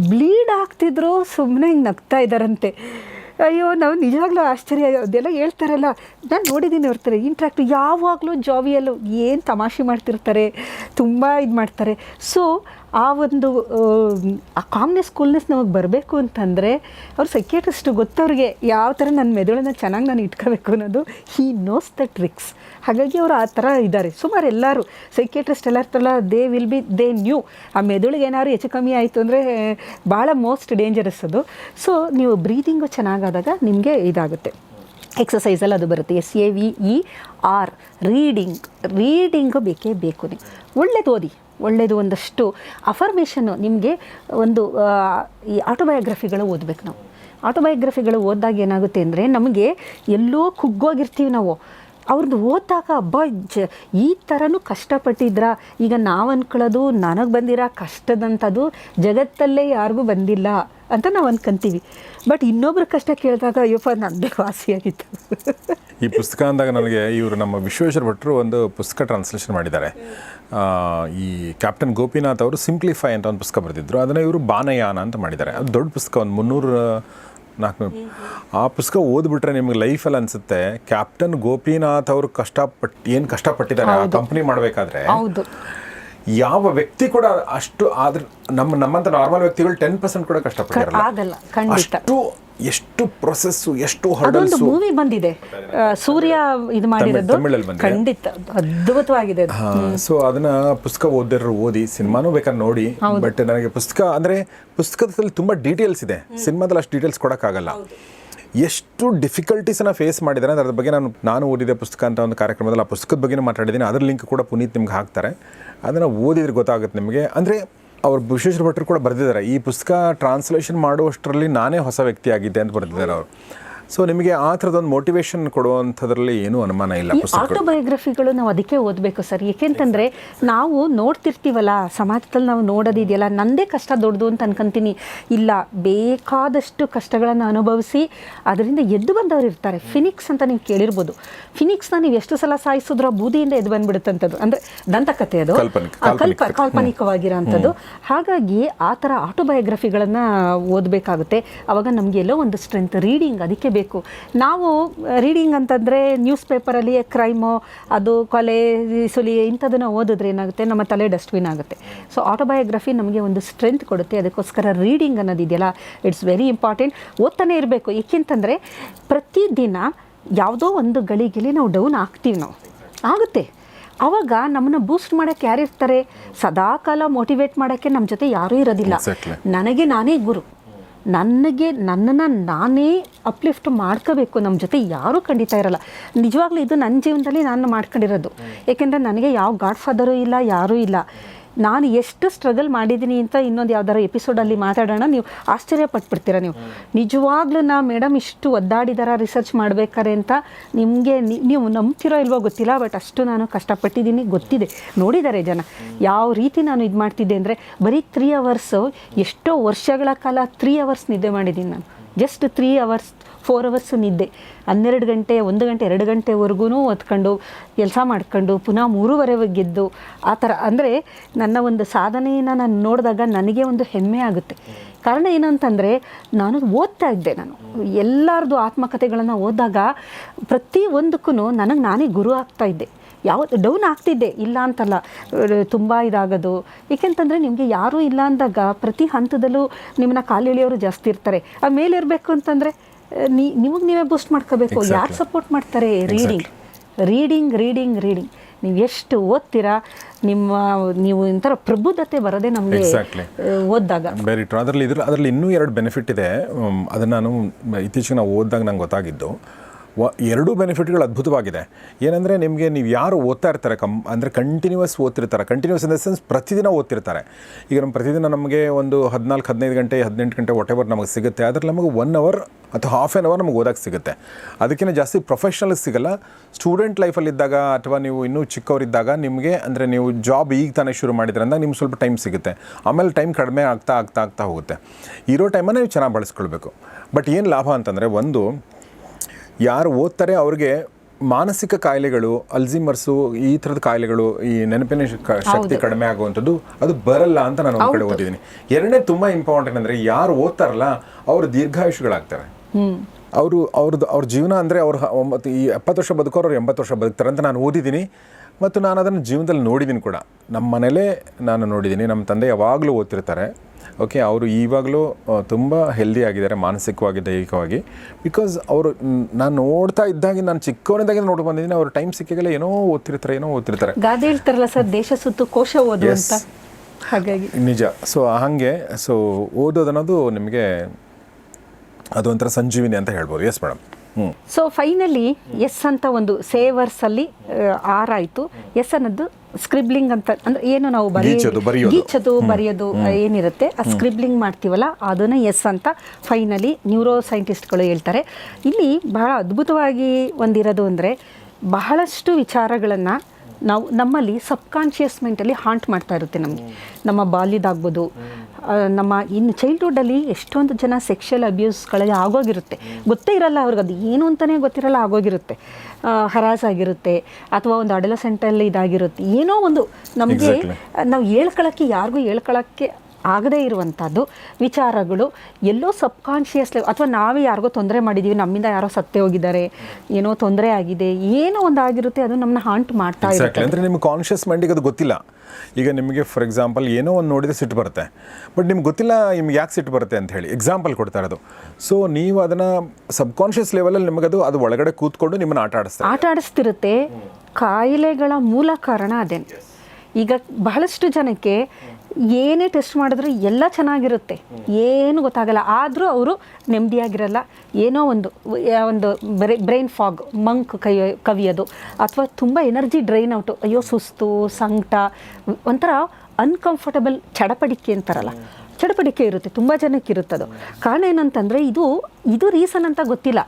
ಬ್ಲೀಡ್ ಆಗ್ತಿದ್ರು ಸುಮ್ಮನೆ ಹಿಂಗೆ ನಗ್ತಾ ಇದ್ದಾರಂತೆ ಅಯ್ಯೋ, ನಾವು ನಿಜವಾಗ್ಲೂ ಆಶ್ಚರ್ಯ, ಅದೆಲ್ಲ ಹೇಳ್ತಾರಲ್ಲ. ನಾನು ನೋಡಿದ್ದೀನಿ ಅವ್ರ ಇಂಟ್ರಾಕ್ಟ್ ಯಾವಾಗಲೂ ಜಾವಿಯಲ್ಲೂ ಏನು ತಮಾಷೆ ಮಾಡ್ತಿರ್ತಾರೆ, ತುಂಬ ಇದು ಮಾಡ್ತಾರೆ. ಸೊ ಆ ಒಂದು ಆ, ಕಾಮ್ನೆಸ್ ಕೂಲ್ನೆಸ್ ನಮಗೆ ಬರಬೇಕು ಅಂತಂದರೆ ಅವ್ರು ಸೈಕಿಯಾಟ್ರಿಸ್ಟ್ ಗೊತ್ತವ್ರಿಗೆ ಯಾವ ಥರ ನನ್ನ ಮೆದುಳನ್ನ ಚೆನ್ನಾಗಿ ನಾನು ಇಟ್ಕೋಬೇಕು ಅನ್ನೋದು ಹೀ ನೋಸ್ ದ ಟ್ರಿಕ್ಸ್ ಹಾಗಾಗಿ ಅವರು ಆ ಥರ ಇದ್ದಾರೆ ಸುಮಾರು ಎಲ್ಲರೂ ಸೈಕಿಯಾಟ್ರಿಸ್ಟ್ ಎಲ್ಲ ಇರ್ತಾರಲ್ಲ they will be the new ಆ ಮೆದುಳಿಗೆ ಏನಾದ್ರು ಹೆಚ್ಚು ಕಮ್ಮಿ ಆಯಿತು ಅಂದರೆ ಭಾಳ ಮೋಸ್ಟ್ ಡೇಂಜರಸ್ ಅದು. ಸೊ ನೀವು ಬ್ರೀದಿಂಗು ಚೆನ್ನಾಗಾದಾಗ ನಿಮಗೆ ಇದಾಗುತ್ತೆ. ಎಕ್ಸಸೈಸಲ್ಲಿ ಅದು ಬರುತ್ತೆ. S A V E R reading reading ಬೇಕೇ ಬೇಕು ನೀವು. ಒಳ್ಳೇದು ಓದಿ. ಒಳ್ಳೆಯದು ಒಂದಷ್ಟು ಅಫರ್ಮೇಷನ್ನು ನಿಮಗೆ ಒಂದು ಈ ಆಟೋಬಯೋಗ್ರಫಿಗಳು ಓದಬೇಕು ನಾವು. ಆಟೋಬಯೋಗ್ರಫಿಗಳು ಓದಿದಾಗ ಏನಾಗುತ್ತೆ ಅಂದರೆ ನಮಗೆ ಎಲ್ಲೋ ಕುಗ್ಗೋಗಿರ್ತೀವಿ ನಾವು. ಅವ್ರದ್ದು ಓದಿದಾಗ ಜ, ಈ ಥರನೂ ಕಷ್ಟಪಟ್ಟಿದ್ರ? ಈಗ ನಾವು ಅಂದ್ಕೊಳ್ಳೋದು ನನಗೆ ಬಂದಿರೋ? ಕಷ್ಟದಂಥದ್ದು ಜಗತ್ತಲ್ಲೇ ಯಾರಿಗೂ ಬಂದಿಲ್ಲ. ಅಂತ ನಾವು ಅನ್ಕೊಂತೀವಿ. ಬಟ್ ಇನ್ನೊಬ್ರ ಕಷ್ಟ ಕೇಳಿದಾಗ ಅಯ್ಯಪ್ಪ ನನ್ನ ವಾಸಿಯಾಗಿತ್ತು ಈ ಪುಸ್ತಕ ಅಂದಾಗ ನನಗೆ ಇವರು ನಮ್ಮ ವಿಶ್ವೇಶ್ವರ ಭಟ್ರು ಒಂದು ಪುಸ್ತಕ ಟ್ರಾನ್ಸ್ಲೇಷನ್ ಮಾಡಿದ್ದಾರೆ. ಈ ಕ್ಯಾಪ್ಟನ್ ಗೋಪಿನಾಥ್ ಅವರು ಸಿಂಪ್ಲಿಫೈ ಅಂತ ಒಂದು ಪುಸ್ತಕ ಬರೆದಿದ್ರು. ಅದನ್ನು ಇವರು ಬಾನಯಾನ ಅಂತ ಮಾಡಿದ್ದಾರೆ. ಅದು ದೊಡ್ಡ ಪುಸ್ತಕ ಒಂದು ಮುನ್ನೂರು ನಾಲ್ಕು ಆ ಪುಸ್ತಕ ಓದ್ಬಿಟ್ರೆ ನಿಮ್ಗೆ ಲೈಫಲ್ಲಿ ಅನಿಸುತ್ತೆ. ಕ್ಯಾಪ್ಟನ್ ಗೋಪಿನಾಥ್ ಅವರು ಕಷ್ಟಪಟ್ಟು ಏನು ಕಷ್ಟಪಟ್ಟಿದ್ದಾರೆ ಆ ಕಂಪ್ನಿ ಮಾಡಬೇಕಾದ್ರೆ ಹೌದು. ಯಾವ ವ್ಯಕ್ತಿ ಕೂಡ ಅಷ್ಟು ಆದ್ರೆ ನಮ್ಮ ನಮ್ಮಂತ ನಾರ್ಮಲ್ ವ್ಯಕ್ತಿಗಳು ಟೆನ್ ಪರ್ಸೆಂಟ್ ಕೂಡ ಕಷ್ಟ ಅಷ್ಟು ಎಷ್ಟು ಪ್ರೊಸೆಸ್ ಎಷ್ಟು ಹರ್ಡಲ್ಸು ಮೂವಿ ಬಂದಿದೆ. ಸೂರ್ಯ ಇದು ಮಾಡಿರೋದು? ಖಂಡಿತ. ಅದ್ಭುತವಾಗಿದೆ ಅದು. ಸೊ ಅದನ್ನ ಪುಸ್ತಕ ಓದಿರೋ ಓದಿ ಸಿನಿಮಾನೂ ಬೇಕಾದ್ರೆ ನೋಡಿ. ಬಟ್ ನನಗೆ ಪುಸ್ತಕ ಅಂದ್ರೆ ಪುಸ್ತಕದಲ್ಲಿ ತುಂಬಾ ಡೀಟೇಲ್ಸ್ ಇದೆ. ಸಿನಿಮಾದಲ್ಲಿ ಅಷ್ಟು ಡೀಟೇಲ್ಸ್ ಕೊಡೋಕ್ಕಾಗಲ್ಲ. ಎಷ್ಟು ಡಿಫಿಕಲ್ಟೀಸನ್ನ ಫೇಸ್ ಮಾಡಿದ್ದಾರೆ ಅಂದರೆ ಬಗ್ಗೆ ನಾನು ನಾನು ಓದಿದ ಪುಸ್ತಕ ಅಂತ ಒಂದು ಕಾರ್ಯಕ್ರಮದಲ್ಲಿ ಆ ಪುಸ್ತಕದ ಬಗ್ಗೆನೂ ಮಾತಾಡಿದ್ದೀನಿ. ಅದರ ಲಿಂಕ್ ಕೂಡ ಪುನೀತ್ ನಿಮ್ಗೆ ಹಾಕ್ತಾರೆ. ಅದನ್ನು ಓದಿದ್ರೆ ಗೊತ್ತಾಗುತ್ತೆ ನಿಮಗೆ. ಅಂದರೆ ಅವ್ರು ವಿಶ್ವೇಶ್ವರ ಭಟ್ರು ಕೂಡ ಬರೆದಿದ್ದಾರೆ. ಈ ಪುಸ್ತಕ ಟ್ರಾನ್ಸ್ಲೇಷನ್ ಮಾಡುವಷ್ಟರಲ್ಲಿ ನಾನೇ ಹೊಸ ವ್ಯಕ್ತಿ ಆಗಿದ್ದೆ ಅಂತ ಬರೆದಿದ್ದಾರೆ ಅವರು. ಸೊ ನಿಮಗೆ ಆ ಥರದೊಂದು ಮೋಟಿವೇಶನ್ ಕೊಡುವಂಥದ್ರಲ್ಲಿ ಏನೂ ಅನುಮಾನ ಇಲ್ಲ ಆಟೋಬಯೋಗ್ರಫಿಗಳು ನಾವು ಅದಕ್ಕೆ ಓದಬೇಕು ಸರ್. ಏಕೆಂತಂದರೆ ನಾವು ನೋಡ್ತಿರ್ತೀವಲ್ಲ ಸಮಾಜದಲ್ಲಿ ನಾವು ನೋಡೋದಿದೆಯಲ್ಲ ನಂದೇ ಕಷ್ಟ ದೊಡ್ಡದು ಅಂತ ಅನ್ಕೊಂತೀನಿ. ಇಲ್ಲ ಬೇಕಾದಷ್ಟು ಕಷ್ಟಗಳನ್ನು ಅನುಭವಿಸಿ ಅದರಿಂದ ಎದ್ದು ಬಂದವರು ಇರ್ತಾರೆ. ಫಿನಿಕ್ಸ್ ಅಂತ ನೀವು ಕೇಳಿರ್ಬೋದು. ಫಿನಿಕ್ಸ್ನ ನೀವು ಎಷ್ಟು ಸಲ ಸಾಯಿಸಿದ್ರು ಬೂದಿಯಿಂದ ಎದ್ದು ಬಂದ್ಬಿಡುತ್ತಂಥದ್ದು. ಅಂದರೆ ದಂತಕಥೆ ಅದು. ಕಲ್ಪ ಕಾಲ್ಪನಿಕವಾಗಿರೋಂಥದ್ದು. ಹಾಗಾಗಿ ಆ ಥರ ಆಟೋಬಯೋಗ್ರಫಿಗಳನ್ನು ಓದಬೇಕಾಗುತ್ತೆ. ಅವಾಗ ನಮಗೆ ಎಲ್ಲೋ ಒಂದು ಸ್ಟ್ರೆಂತ್ ರೀಡಿಂಗ್ ಅದಕ್ಕೆ ಬೇಕು ನಾವು ರೀಡಿಂಗ್ ಅಂತಂದರೆ ನ್ಯೂಸ್ ಪೇಪರಲ್ಲಿ ಕ್ರೈಮು ಅದು ಕೊಲೆ ಸುಲಿ ಇಂಥದನ್ನು ಓದಿದ್ರೆ ಏನಾಗುತ್ತೆ? ನಮ್ಮ ತಲೆ ಡಸ್ಟ್ಬಿನ್ ಆಗುತ್ತೆ. ಸೊ ಆಟೋಬಯೋಗ್ರಫಿ ನಮಗೆ ಒಂದು ಸ್ಟ್ರೆಂತ್ ಕೊಡುತ್ತೆ. ಅದಕ್ಕೋಸ್ಕರ ರೀಡಿಂಗ್ ಅನ್ನೋದಿದೆಯಲ್ಲ ಇಟ್ಸ್ ವೆರಿ ಇಂಪಾರ್ಟೆಂಟ್ ಓದ್ತಾನೆ ಇರಬೇಕು. ಏಕೆಂತಂದರೆ ಪ್ರತಿದಿನ ಯಾವುದೋ ಒಂದು ಗಳಿಗೆಲಿ ನಾವು ಡೌನ್ ಆಗ್ತೀವಿ ನಾವು. ಆಗುತ್ತೆ. ಆವಾಗ ನಮ್ಮನ್ನ ಬೂಸ್ಟ್ ಮಾಡೋಕ್ಕೆ ಯಾರಿರ್ತಾರೆ ಸದಾಕಾಲ ಮೋಟಿವೇಟ್ ಮಾಡೋಕ್ಕೆ ನಮ್ಮ ಜೊತೆ ಯಾರೂ ಇರೋದಿಲ್ಲ. ನನಗೆ ನಾನೇ ಗುರು. ನನಗೆ ನನ್ನನ್ನು ನಾನೇ ಅಪ್ಲಿಫ್ಟ್ ಮಾಡ್ಕೋಬೇಕು. ನಮ್ಮ ಜೊತೆ ಯಾರೂ ಖಂಡಿತ ಇರಲ್ಲ. ನಿಜವಾಗ್ಲೂ ಇದು ನನ್ನ ಜೀವನದಲ್ಲಿ ನಾನು ಮಾಡ್ಕೊಂಡಿರೋದು. ಏಕೆಂದರೆ ನನಗೆ ಯಾವ ಗಾಡ್ ಫಾದರೂ ಇಲ್ಲ, ಯಾರೂ ಇಲ್ಲ. ನಾನು ಎಷ್ಟು ಸ್ಟ್ರಗಲ್ ಮಾಡಿದ್ದೀನಿ ಅಂತ ಇನ್ನೊಂದು ಯಾವ್ದಾರು ಎಪಿಸೋಡಲ್ಲಿ ಮಾತಾಡೋಣ. ನೀವು ಆಶ್ಚರ್ಯ ಪಟ್ಬಿಡ್ತೀರ ನೀವು? ನಿಜವಾಗ್ಲೂ ನಾ ಮೇಡಮ್ ಇಷ್ಟು ಒದ್ದಾಡಿದಾರ ರಿಸರ್ಚ್ ಮಾಡ್ಬೇಕಾರೆ ಅಂತ ನಿಮಗೆ ನೀವು ನಂಬ್ತಿರೋ ಇಲ್ವೋ ಗೊತ್ತಿಲ್ಲ ಬಟ್ ಅಷ್ಟು ನಾನು ಕಷ್ಟಪಟ್ಟಿದ್ದೀನಿ, ಗೊತ್ತಿದೆ. ನೋಡಿದ್ದಾರೆ ಜನ. ಯಾವ ರೀತಿ ನಾನು ಇದು ಮಾಡ್ತಿದ್ದೆ ಅಂದರೆ ಬರೀ ತ್ರೀ ಅವರ್ಸು ಎಷ್ಟೋ ವರ್ಷಗಳ ಕಾಲ ತ್ರೀ ಅವರ್ಸ್ ನಿದ್ದೆ ಮಾಡಿದ್ದೀನಿ ನಾನು. Just three hours four hours ನಿದ್ದೆ. ಹನ್ನೆರಡು ಗಂಟೆ, ಒಂದು ಗಂಟೆ, ಎರಡು ಗಂಟೆವರೆಗೂ ಓದ್ಕೊಂಡು ಕೆಲಸ ಮಾಡ್ಕೊಂಡು ಪುನಃ ಮೂರುವರೆ ಗೆದ್ದು ಆ ಥರ. ಅಂದರೆ ನನ್ನ ಒಂದು ಸಾಧನೆಯನ್ನು ನಾನು ನೋಡಿದಾಗ ನನಗೆ ಒಂದು ಹೆಮ್ಮೆ ಆಗುತ್ತೆ. ಕಾರಣ ಏನು ಅಂತಂದರೆ ನಾನು ಓದ್ತಾ ಇದ್ದೆ ನಾನು. ಎಲ್ಲರದು ಆತ್ಮಕಥೆಗಳನ್ನು ಓದಿದಾಗ ಪ್ರತಿ ಒಂದಕ್ಕೂ ನನಗೆ ನಾನೇ ಗುರು ಆಗ್ತಾ ಇದ್ದೆ. ಯಾವ ಡೌನ್ ಆಗ್ತಿದ್ದೆ. ಇಲ್ಲ ಅಂತಲ್ಲ. ತುಂಬ ಇದಾಗೋದು. ಏಕೆಂತಂದರೆ ನಿಮಗೆ ಯಾರೂ ಇಲ್ಲ ಅಂದಾಗ ಪ್ರತಿ ಹಂತದಲ್ಲೂ ನಿಮ್ಮನ್ನ ಕಾಲೆಳೆಯೋರು ಜಾಸ್ತಿ ಇರ್ತಾರೆ. ಆ ಮೇಲೆ ಇರಬೇಕು ಅಂತಂದರೆ ನೀ ನಿಮಗೆ ನೀವೇ ಬೂಸ್ಟ್ ಮಾಡ್ಕೋಬೇಕು. ಯಾರು ಸಪೋರ್ಟ್ ಮಾಡ್ತಾರೆ? ರೀಡಿಂಗ್ ರೀಡಿಂಗ್ ರೀಡಿಂಗ್ ರೀಡಿಂಗ್ ನೀವು ಎಷ್ಟು ಓದ್ತೀರಾ? ನಿಮ್ಮ ನೀವು ಒಂಥರ ಪ್ರಬುದ್ಧತೆ ಬರೋದೇ ನಮಗೆ. ಓದಿದಾಗ. ವೆರಿ ಟ್ರೂ ಅದರಲ್ಲಿ ಇದ್ರ ಅದರಲ್ಲಿ ಇನ್ನೂ ಎರಡು ಬೆನಿಫಿಟ್ ಇದೆ. ಅದನ್ನು ನಾನು ಇತ್ತೀಚೆಗೆ ನಾವು ಓದಿದಾಗ ನಂಗೆ ಗೊತ್ತಾಗಿದ್ದು. ವ, ಎರಡೂ ಬೆನಿಫಿಟ್ಗಳು ಅದ್ಭುತವಾಗಿದೆ. ಏನಂದರೆ ನಿಮಗೆ ನೀವು ಯಾರು ಓದ್ತಾ ಇರ್ತಾರೆ ಕಮ್, ಅಂದರೆ ಕಂಟಿನ್ಯೂಸ್ ಓದ್ತಿರ್ತಾರೆ. ಕಂಟಿನ್ಯೂಸ್ ಇನ್ ದ ಸೆನ್ಸ್ ಪ್ರತಿದಿನ ಓದ್ತಿರ್ತಾರೆ. ಈಗ ನಮ್ಮ ಪ್ರತಿದಿನ ನಮಗೆ ಒಂದು ಹದಿನಾಲ್ಕು, ಹದಿನೈದು ಗಂಟೆ, ಹದಿನೆಂಟು ಗಂಟೆ ವಾಟ್ ಎವರ್ ನಮಗೆ ಸಿಗುತ್ತೆ. ಆದರೆ ನಮಗೆ ಒನ್ ಅವರ್ ಅಥವಾ ಹಾಫ್ ಆ್ಯನ್ ಅವರ್ ನಮಗೆ ಓದಕ್ಕೆ ಸಿಗುತ್ತೆ. ಅದಕ್ಕಿಂತ ಜಾಸ್ತಿ ಪ್ರೊಫೆಷ್ನಲ್ ಸಿಗಲ್ಲ. ಸ್ಟೂಡೆಂಟ್ ಲೈಫಲ್ಲಿದ್ದಾಗ ಅಥವಾ ನೀವು ಇನ್ನೂ ಚಿಕ್ಕವರಿದ್ದಾಗ ನಿಮಗೆ ಅಂದರೆ ನೀವು ಜಾಬ್ ಈಗ ತಾನೇ ಶುರು ಮಾಡಿದ್ರೆ ಅಂದಾಗ ನಿಮ್ಗೆ ಸ್ವಲ್ಪ ಟೈಮ್ ಸಿಗುತ್ತೆ. ಆಮೇಲೆ ಟೈಮ್ ಕಡಿಮೆ ಆಗ್ತಾ ಆಗ್ತಾ ಆಗ್ತಾ ಹೋಗುತ್ತೆ. ಇರೋ ಟೈಮನ್ನು ನೀವು ಚೆನ್ನಾಗಿ ಬಳಸ್ಕೊಳ್ಬೇಕು. ಬಟ್ ಏನು ಲಾಭ ಅಂತಂದರೆ ಒಂದು ಯಾರು ಓದ್ತಾರೆ ಅವ್ರಿಗೆ ಮಾನಸಿಕ ಕಾಯಿಲೆಗಳು ಅಲ್ಝಿಮರ್ಸು ಈ ಥರದ ಕಾಯಿಲೆಗಳು ಈ ನೆನಪಿನ ಶಕ್ತಿ ಕಡಿಮೆ ಆಗುವಂಥದ್ದು ಅದು ಬರಲ್ಲ ಅಂತ ನಾನು ಒಂದು ಕಡೆ ಓದಿದ್ದೀನಿ. ಎರಡನೇ ತುಂಬ ಇಂಪಾರ್ಟೆಂಟ್ ಅಂದರೆ ಯಾರು ಓದ್ತಾರಲ್ಲ ಅವರು ದೀರ್ಘಾಯುಷಗಳಾಗ್ತಾರೆ. ಅವರು ಅವ್ರದ್ದು ಅವ್ರ ಜೀವನ ಅಂದರೆ ಅವ್ರು ಒಂಬತ್ತು ಈ ಎಪ್ಪತ್ತು ವರ್ಷ ಬದುಕೋರು ಅವ್ರು ಎಂಬತ್ತು ವರ್ಷ ಬದುಕ್ತಾರೆ ಅಂತ ನಾನು ಓದಿದ್ದೀನಿ. ಮತ್ತು ನಾನು ಅದನ್ನು ಜೀವನದಲ್ಲಿ ನೋಡಿದ್ದೀನಿ ಕೂಡ. ನಮ್ಮ ಮನೇಲೇ ನಾನು ನೋಡಿದ್ದೀನಿ. ನಮ್ಮ ತಂದೆ ಯಾವಾಗಲೂ ಓದ್ತಿರ್ತಾರೆ. ಓಕೆ ಅವರು ಈವಾಗಲೂ ತುಂಬ ಹೆಲ್ದಿ ಆಗಿದ್ದಾರೆ ಮಾನಸಿಕವಾಗಿ ದೈಹಿಕವಾಗಿ. ಬಿಕಾಸ್ ಅವರು ನಾನು ನೋಡ್ತಾ ಇದ್ದಾಗಿ ನಾನು ಚಿಕ್ಕವನಿದ್ದಾಗೆ ನೋಡಿ ಬಂದಿದ್ದೀನಿ ಅವ್ರ ಟೈಮ್ ಸಿಕ್ಕಿಗೆಲ್ಲ ಏನೋ ಓದ್ತಿರ್ತಾರೆ ಏನೋ ಓದ್ತಿರ್ತಾರೆ. ಗಾದೆ ಹೇಳ್ತಾರಲ್ಲ ಸರ್ ದೇಶ ಸುತ್ತು ಕೋಶ ಓದು. ಅಂತ. ಹಾಗಾಗಿ. ನಿಜ. ಸೊ ಹಾಗೆ ಸೊ ಓದೋದನ್ನೋದು ನಿಮಗೆ ಅದೊಂಥರ ಸಂಜೀವಿನಿ ಅಂತ ಹೇಳ್ಬೋದು. S madam so finally S ಅಂತ ಒಂದು ಸೇವರ್ಸಲ್ಲಿ ಆರ್ ಆಯಿತು. ಎಸ್ ಅನ್ನೋದು ಸ್ಕ್ರಿಬ್ಲಿಂಗ್ ಅಂತ ಅಂದ್ರೆ ಏನು ನಾವು ಬರೆಯೋದು. ಗೀಚೋದು ಬರೆಯೋದು ಏನಿರುತ್ತೆ ಆ ಸ್ಕ್ರಿಬ್ಲಿಂಗ್ ಮಾಡ್ತೀವಲ್ಲ ಅದನ್ನ ಎಸ್ ಅಂತ ಫೈನಲಿ ನ್ಯೂರೋ ಸೈಂಟಿಸ್ಟ್ಗಳು ಹೇಳ್ತಾರೆ. ಇಲ್ಲಿ ಬಹಳ ಅದ್ಭುತವಾಗಿ ಒಂದಿರೋದು ಅಂದರೆ ಬಹಳಷ್ಟು ವಿಚಾರಗಳನ್ನು ನಾವು ನಮ್ಮಲ್ಲಿ ಸಬ್ಕಾನ್ಷಿಯಸ್ ಮೈಂಡಲ್ಲಿ ಹಾಂಟ್ ಮಾಡ್ತಾ ಇರುತ್ತೆ ನಮಗೆ. ನಮ್ಮ ಬಾಲ್ಯದಾಗ್ಬೋದು ನಮ್ಮ ಇನ್ನು ಚೈಲ್ಡ್ಹುಡ್ಡಲ್ಲಿ ಎಷ್ಟೊಂದು ಜನ ಸೆಕ್ಷುವಲ್ ಅಬ್ಯೂಸ್ಗಳಲ್ಲಿ ಆಗೋಗಿರುತ್ತೆ. ಗೊತ್ತೇ ಇರಲ್ಲ ಅವ್ರಿಗೆ ಅದು ಏನು ಅಂತಲೇ ಗೊತ್ತಿರಲ್ಲ ಆಗೋಗಿರುತ್ತೆ. ಹರಾಸ್ ಆಗಿರುತ್ತೆ ಅಥವಾ ಒಂದು ಅಡಲಸೆಂಟಲ್ಲಿ ಇದಾಗಿರುತ್ತೆ. ಏನೋ ಒಂದು ನಮಗೆ ನಾವು ಹೇಳ್ಕೊಳಕ್ಕೆ ಯಾರಿಗೂ ಹೇಳ್ಕೊಳಕ್ಕೆ ಆಗದೇ ಇರುವಂಥದ್ದು ವಿಚಾರಗಳು ಎಲ್ಲೋ ಸಬ್ಕಾನ್ಷಿಯಸ್ ಅಥವಾ ನಾವೇ ಯಾರಿಗೋ ತೊಂದರೆ ಮಾಡಿದ್ದೀವಿ ನಮ್ಮಿಂದ ಯಾರೋ ಸತ್ತೆ ಹೋಗಿದ್ದಾರೆ ಏನೋ ತೊಂದರೆ ಆಗಿದೆ ಏನೋ ಒಂದು ಆಗಿರುತ್ತೆ ಅದು ನಮ್ಮನ್ನ ಹಾಂಟ್ ಮಾಡ್ತಾ ಇರುತ್ತೆ. ಅಂದರೆ ನಿಮ್ಮ ಕಾನ್ಷಿಯಸ್ ಮೈಂಡಿಗೆ ಅದು ಗೊತ್ತಿಲ್ಲ. ಈಗ ನಿಮಗೆ ಫಾರ್ ಎಕ್ಸಾಂಪಲ್ ಏನೋ ಒಂದು ನೋಡಿದರೆ ಸಿಟ್ಟು ಬರುತ್ತೆ. ಬಟ್ ನಿಮ್ಗೆ ಗೊತ್ತಿಲ್ಲ ನಿಮ್ಗೆ ಯಾಕೆ ಸಿಟ್ಟು ಬರುತ್ತೆ ಅಂತ ಹೇಳಿ ಎಕ್ಸಾಂಪಲ್ ಕೊಡ್ತಾ ಇರೋದು. ಸೊ ನೀವು ಅದನ್ನು ಸಬ್ಕಾನ್ಷಿಯಸ್ ಲೆವೆಲಲ್ಲಿ ನಿಮಗದು ಅದು ಒಳಗಡೆ ಕೂತ್ಕೊಂಡು ನಿಮ್ಮನ್ನು ಆಟ ಆಡಿಸ್ತಾರೆ ಆಟ ಆಡಿಸ್ತಿರುತ್ತೆ ಕಾಯಿಲೆಗಳ ಮೂಲ ಕಾರಣ ಅದೇ ಈಗ ಬಹಳಷ್ಟು ಜನಕ್ಕೆ ಏನೇ ಟೆಸ್ಟ್ ಮಾಡಿದ್ರು ಎಲ್ಲ ಚೆನ್ನಾಗಿರುತ್ತೆ. ಏನು ಗೊತ್ತಾಗಲ್ಲ. ಆದರೂ ಅವರು ನೆಮ್ಮದಿಯಾಗಿರಲ್ಲ. ಏನೋ ಒಂದು ಒಂದು ಬ್ರೈನ್ ಫಾಗ್, ಮಂಕ್ ಕೈ ಕವಿಯೋದು. ಅಥವಾ ತುಂಬ ಎನರ್ಜಿ ಡ್ರೈನ್ ಔಟು. ಅಯ್ಯೋ, ಸುಸ್ತು, ಸಂಕಟ, ಒಂಥರ ಅನ್ಕಂಫರ್ಟಬಲ್ ಚಡಪಡಿಕೆ ಅಂತಾರಲ್ಲ. ಚಡಪಡಿಕೆ ಇರುತ್ತೆ. ತುಂಬ ಜನಕ್ಕೆ ಇರುತ್ತದು. ಕಾರಣ ಏನಂತಂದರೆ ಇದು ಇದು ರೀಸನ್ ಅಂತ ಗೊತ್ತಿಲ್ಲ.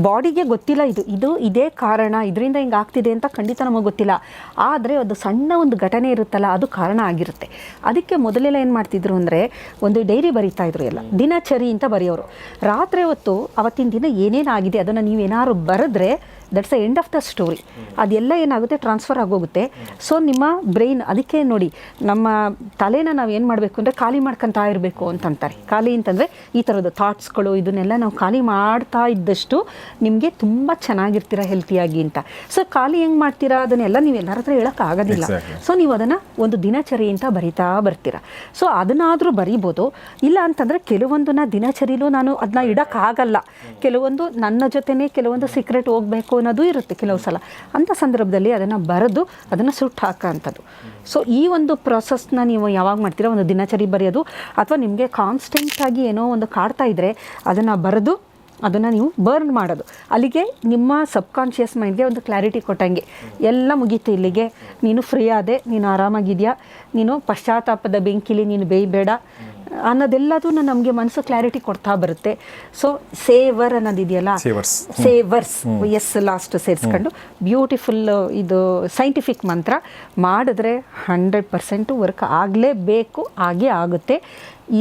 ಬಾಡಿಗೆ ಗೊತ್ತಿಲ್ಲ. ಇದು ಇದು ಇದೇ ಕಾರಣ. ಇದರಿಂದ ಹಿಂಗೆ ಆಗ್ತಿದೆ ಅಂತ ಖಂಡಿತ ನಮಗೆ ಗೊತ್ತಿಲ್ಲ. ಆದರೆ ಅದು ಸಣ್ಣ ಒಂದು ಘಟನೆ ಇರುತ್ತಲ್ಲ, ಅದು ಕಾರಣ ಆಗಿರುತ್ತೆ. ಅದಕ್ಕೆ ಮೊದಲೆಲ್ಲ ಏನು ಮಾಡ್ತಿದ್ರು ಅಂದರೆ, ಒಂದು ಡೈರಿ ಬರಿತಾ ಇದ್ರು ಎಲ್ಲ. ದಿನಚರಿ ಅಂತ ಬರೆಯೋರು. ರಾತ್ರಿ ಹೊತ್ತು ಅವತ್ತಿನ ದಿನ ಏನೇನಾಗಿದೆ ಅದನ್ನು ನೀವೇನಾದ್ರು ಬರೆದ್ರೆ that's the end of the story ಅದೆಲ್ಲ ಏನಾಗುತ್ತೆ? ಟ್ರಾನ್ಸ್ಫರ್ ಆಗೋಗುತ್ತೆ. ಸೊ ನಿಮ್ಮ ಬ್ರೈನ್ ಅದಕ್ಕೆ ನೋಡಿ ನಮ್ಮ ತಲೆನ ನಾವು ಏನು ಮಾಡಬೇಕು ಅಂದರೆ ಖಾಲಿ ಮಾಡ್ಕೊತಾ ಇರಬೇಕು ಅಂತಂತಾರೆ ಖಾಲಿ ಅಂತಂದರೆ ಈ ಥರದ್ದು ಥಾಟ್ಸ್ಗಳು ಇದನ್ನೆಲ್ಲ ನಾವು ಖಾಲಿ ಮಾಡ್ತಾ ಇದ್ದಷ್ಟು ನಿಮಗೆ ತುಂಬ ಚೆನ್ನಾಗಿರ್ತೀರ ಹೆಲ್ತಿಯಾಗಿ ಅಂತ. ಸೊ ಖಾಲಿ ಹೆಂಗೆ ಮಾಡ್ತೀರಾ? ಅದನ್ನೆಲ್ಲ ನೀವು ಎಲ್ಲರ ಹತ್ರ ಹೇಳೋಕ್ಕಾಗೋದಿಲ್ಲ ಆಗೋದಿಲ್ಲ. ಸೊ ನೀವು ಅದನ್ನು ಒಂದು ದಿನಚರಿ ಅಂತ ಬರಿತಾ ಬರ್ತೀರ. ಸೊ ಅದನ್ನಾದರೂ ಬರಿಬೋದು. ಇಲ್ಲ ಅಂತಂದರೆ ಕೆಲವೊಂದನ್ನ ದಿನಚರಿಲೂ ನಾನು ಅದನ್ನ ಇಡೋಕ್ಕಾಗಲ್ಲ ಕೆಲವೊಂದು ನನ್ನ ಜೊತೆನೇ ಕೆಲವೊಂದು ಸೀಕ್ರೆಟ್ ಹೋಗಬೇಕು ಅನ್ನೋದು ಇರುತ್ತೆ ಕೆಲವು ಸಲ. ಅಂಥ ಸಂದರ್ಭದಲ್ಲಿ ಅದನ್ನು ಬರೆದು ಅದನ್ನು ಸುಟ್ಟು ಹಾಕೋಂಥದ್ದು ಸೊ ಈ ಒಂದು ಪ್ರೊಸೆಸ್ನ ನೀವು ಯಾವಾಗ ಮಾಡ್ತೀರಾ? ಒಂದು ದಿನಚರಿ ಬರೆಯೋದು ಅಥವಾ ನಿಮಗೆ ಕಾನ್ಸ್ಟೆಂಟಾಗಿ ಏನೋ ಒಂದು ಕಾಡ್ತಾ ಇದ್ದರೆ ಅದನ್ನು ಬರೆದು ಅದನ್ನು ನೀವು ಬರ್ನ್ ಮಾಡೋದು. ಅಲ್ಲಿಗೆ ನಿಮ್ಮ ಸಬ್ಕಾನ್ಷಿಯಸ್ ಮೈಂಡ್ಗೆ ಒಂದು ಕ್ಲಾರಿಟಿ ಕೊಟ್ಟಂಗೆ, ಎಲ್ಲ ಮುಗೀತು ಇಲ್ಲಿಗೆ. ನೀನು ಫ್ರೀ ಆದೆ, ನೀನು ಆರಾಮಾಗಿದೆಯಾ? ನೀನು ಪಶ್ಚಾತ್ತಾಪದ ಬೆಂಕಿಲಿ ನೀನು ಬೇಯಬೇಡ. ಅನ್ನೋದೆಲ್ಲದೂ ನಮಗೆ ಮನಸ್ಸು ಕ್ಲಾರಿಟಿ ಕೊಡ್ತಾ ಬರುತ್ತೆ. ಸೊ ಸೇವರ್ ಅನ್ನೋದಿದೆಯಲ್ಲ? ಇದೆಯಲ್ಲ ಸೇವರ್ಸ್ ಎಸ್ ಲಾಸ್ಟ್ ಸೇರಿಸ್ಕೊಂಡು. ಬ್ಯೂಟಿಫುಲ್ ಇದು ಸೈಂಟಿಫಿಕ್ ಮಂತ್ರ. ಮಾಡಿದ್ರೆ ಹಂಡ್ರೆಡ್ ಪರ್ಸೆಂಟು ವರ್ಕ್ ಆಗಲೇಬೇಕು ಆಗೇ ಆಗುತ್ತೆ.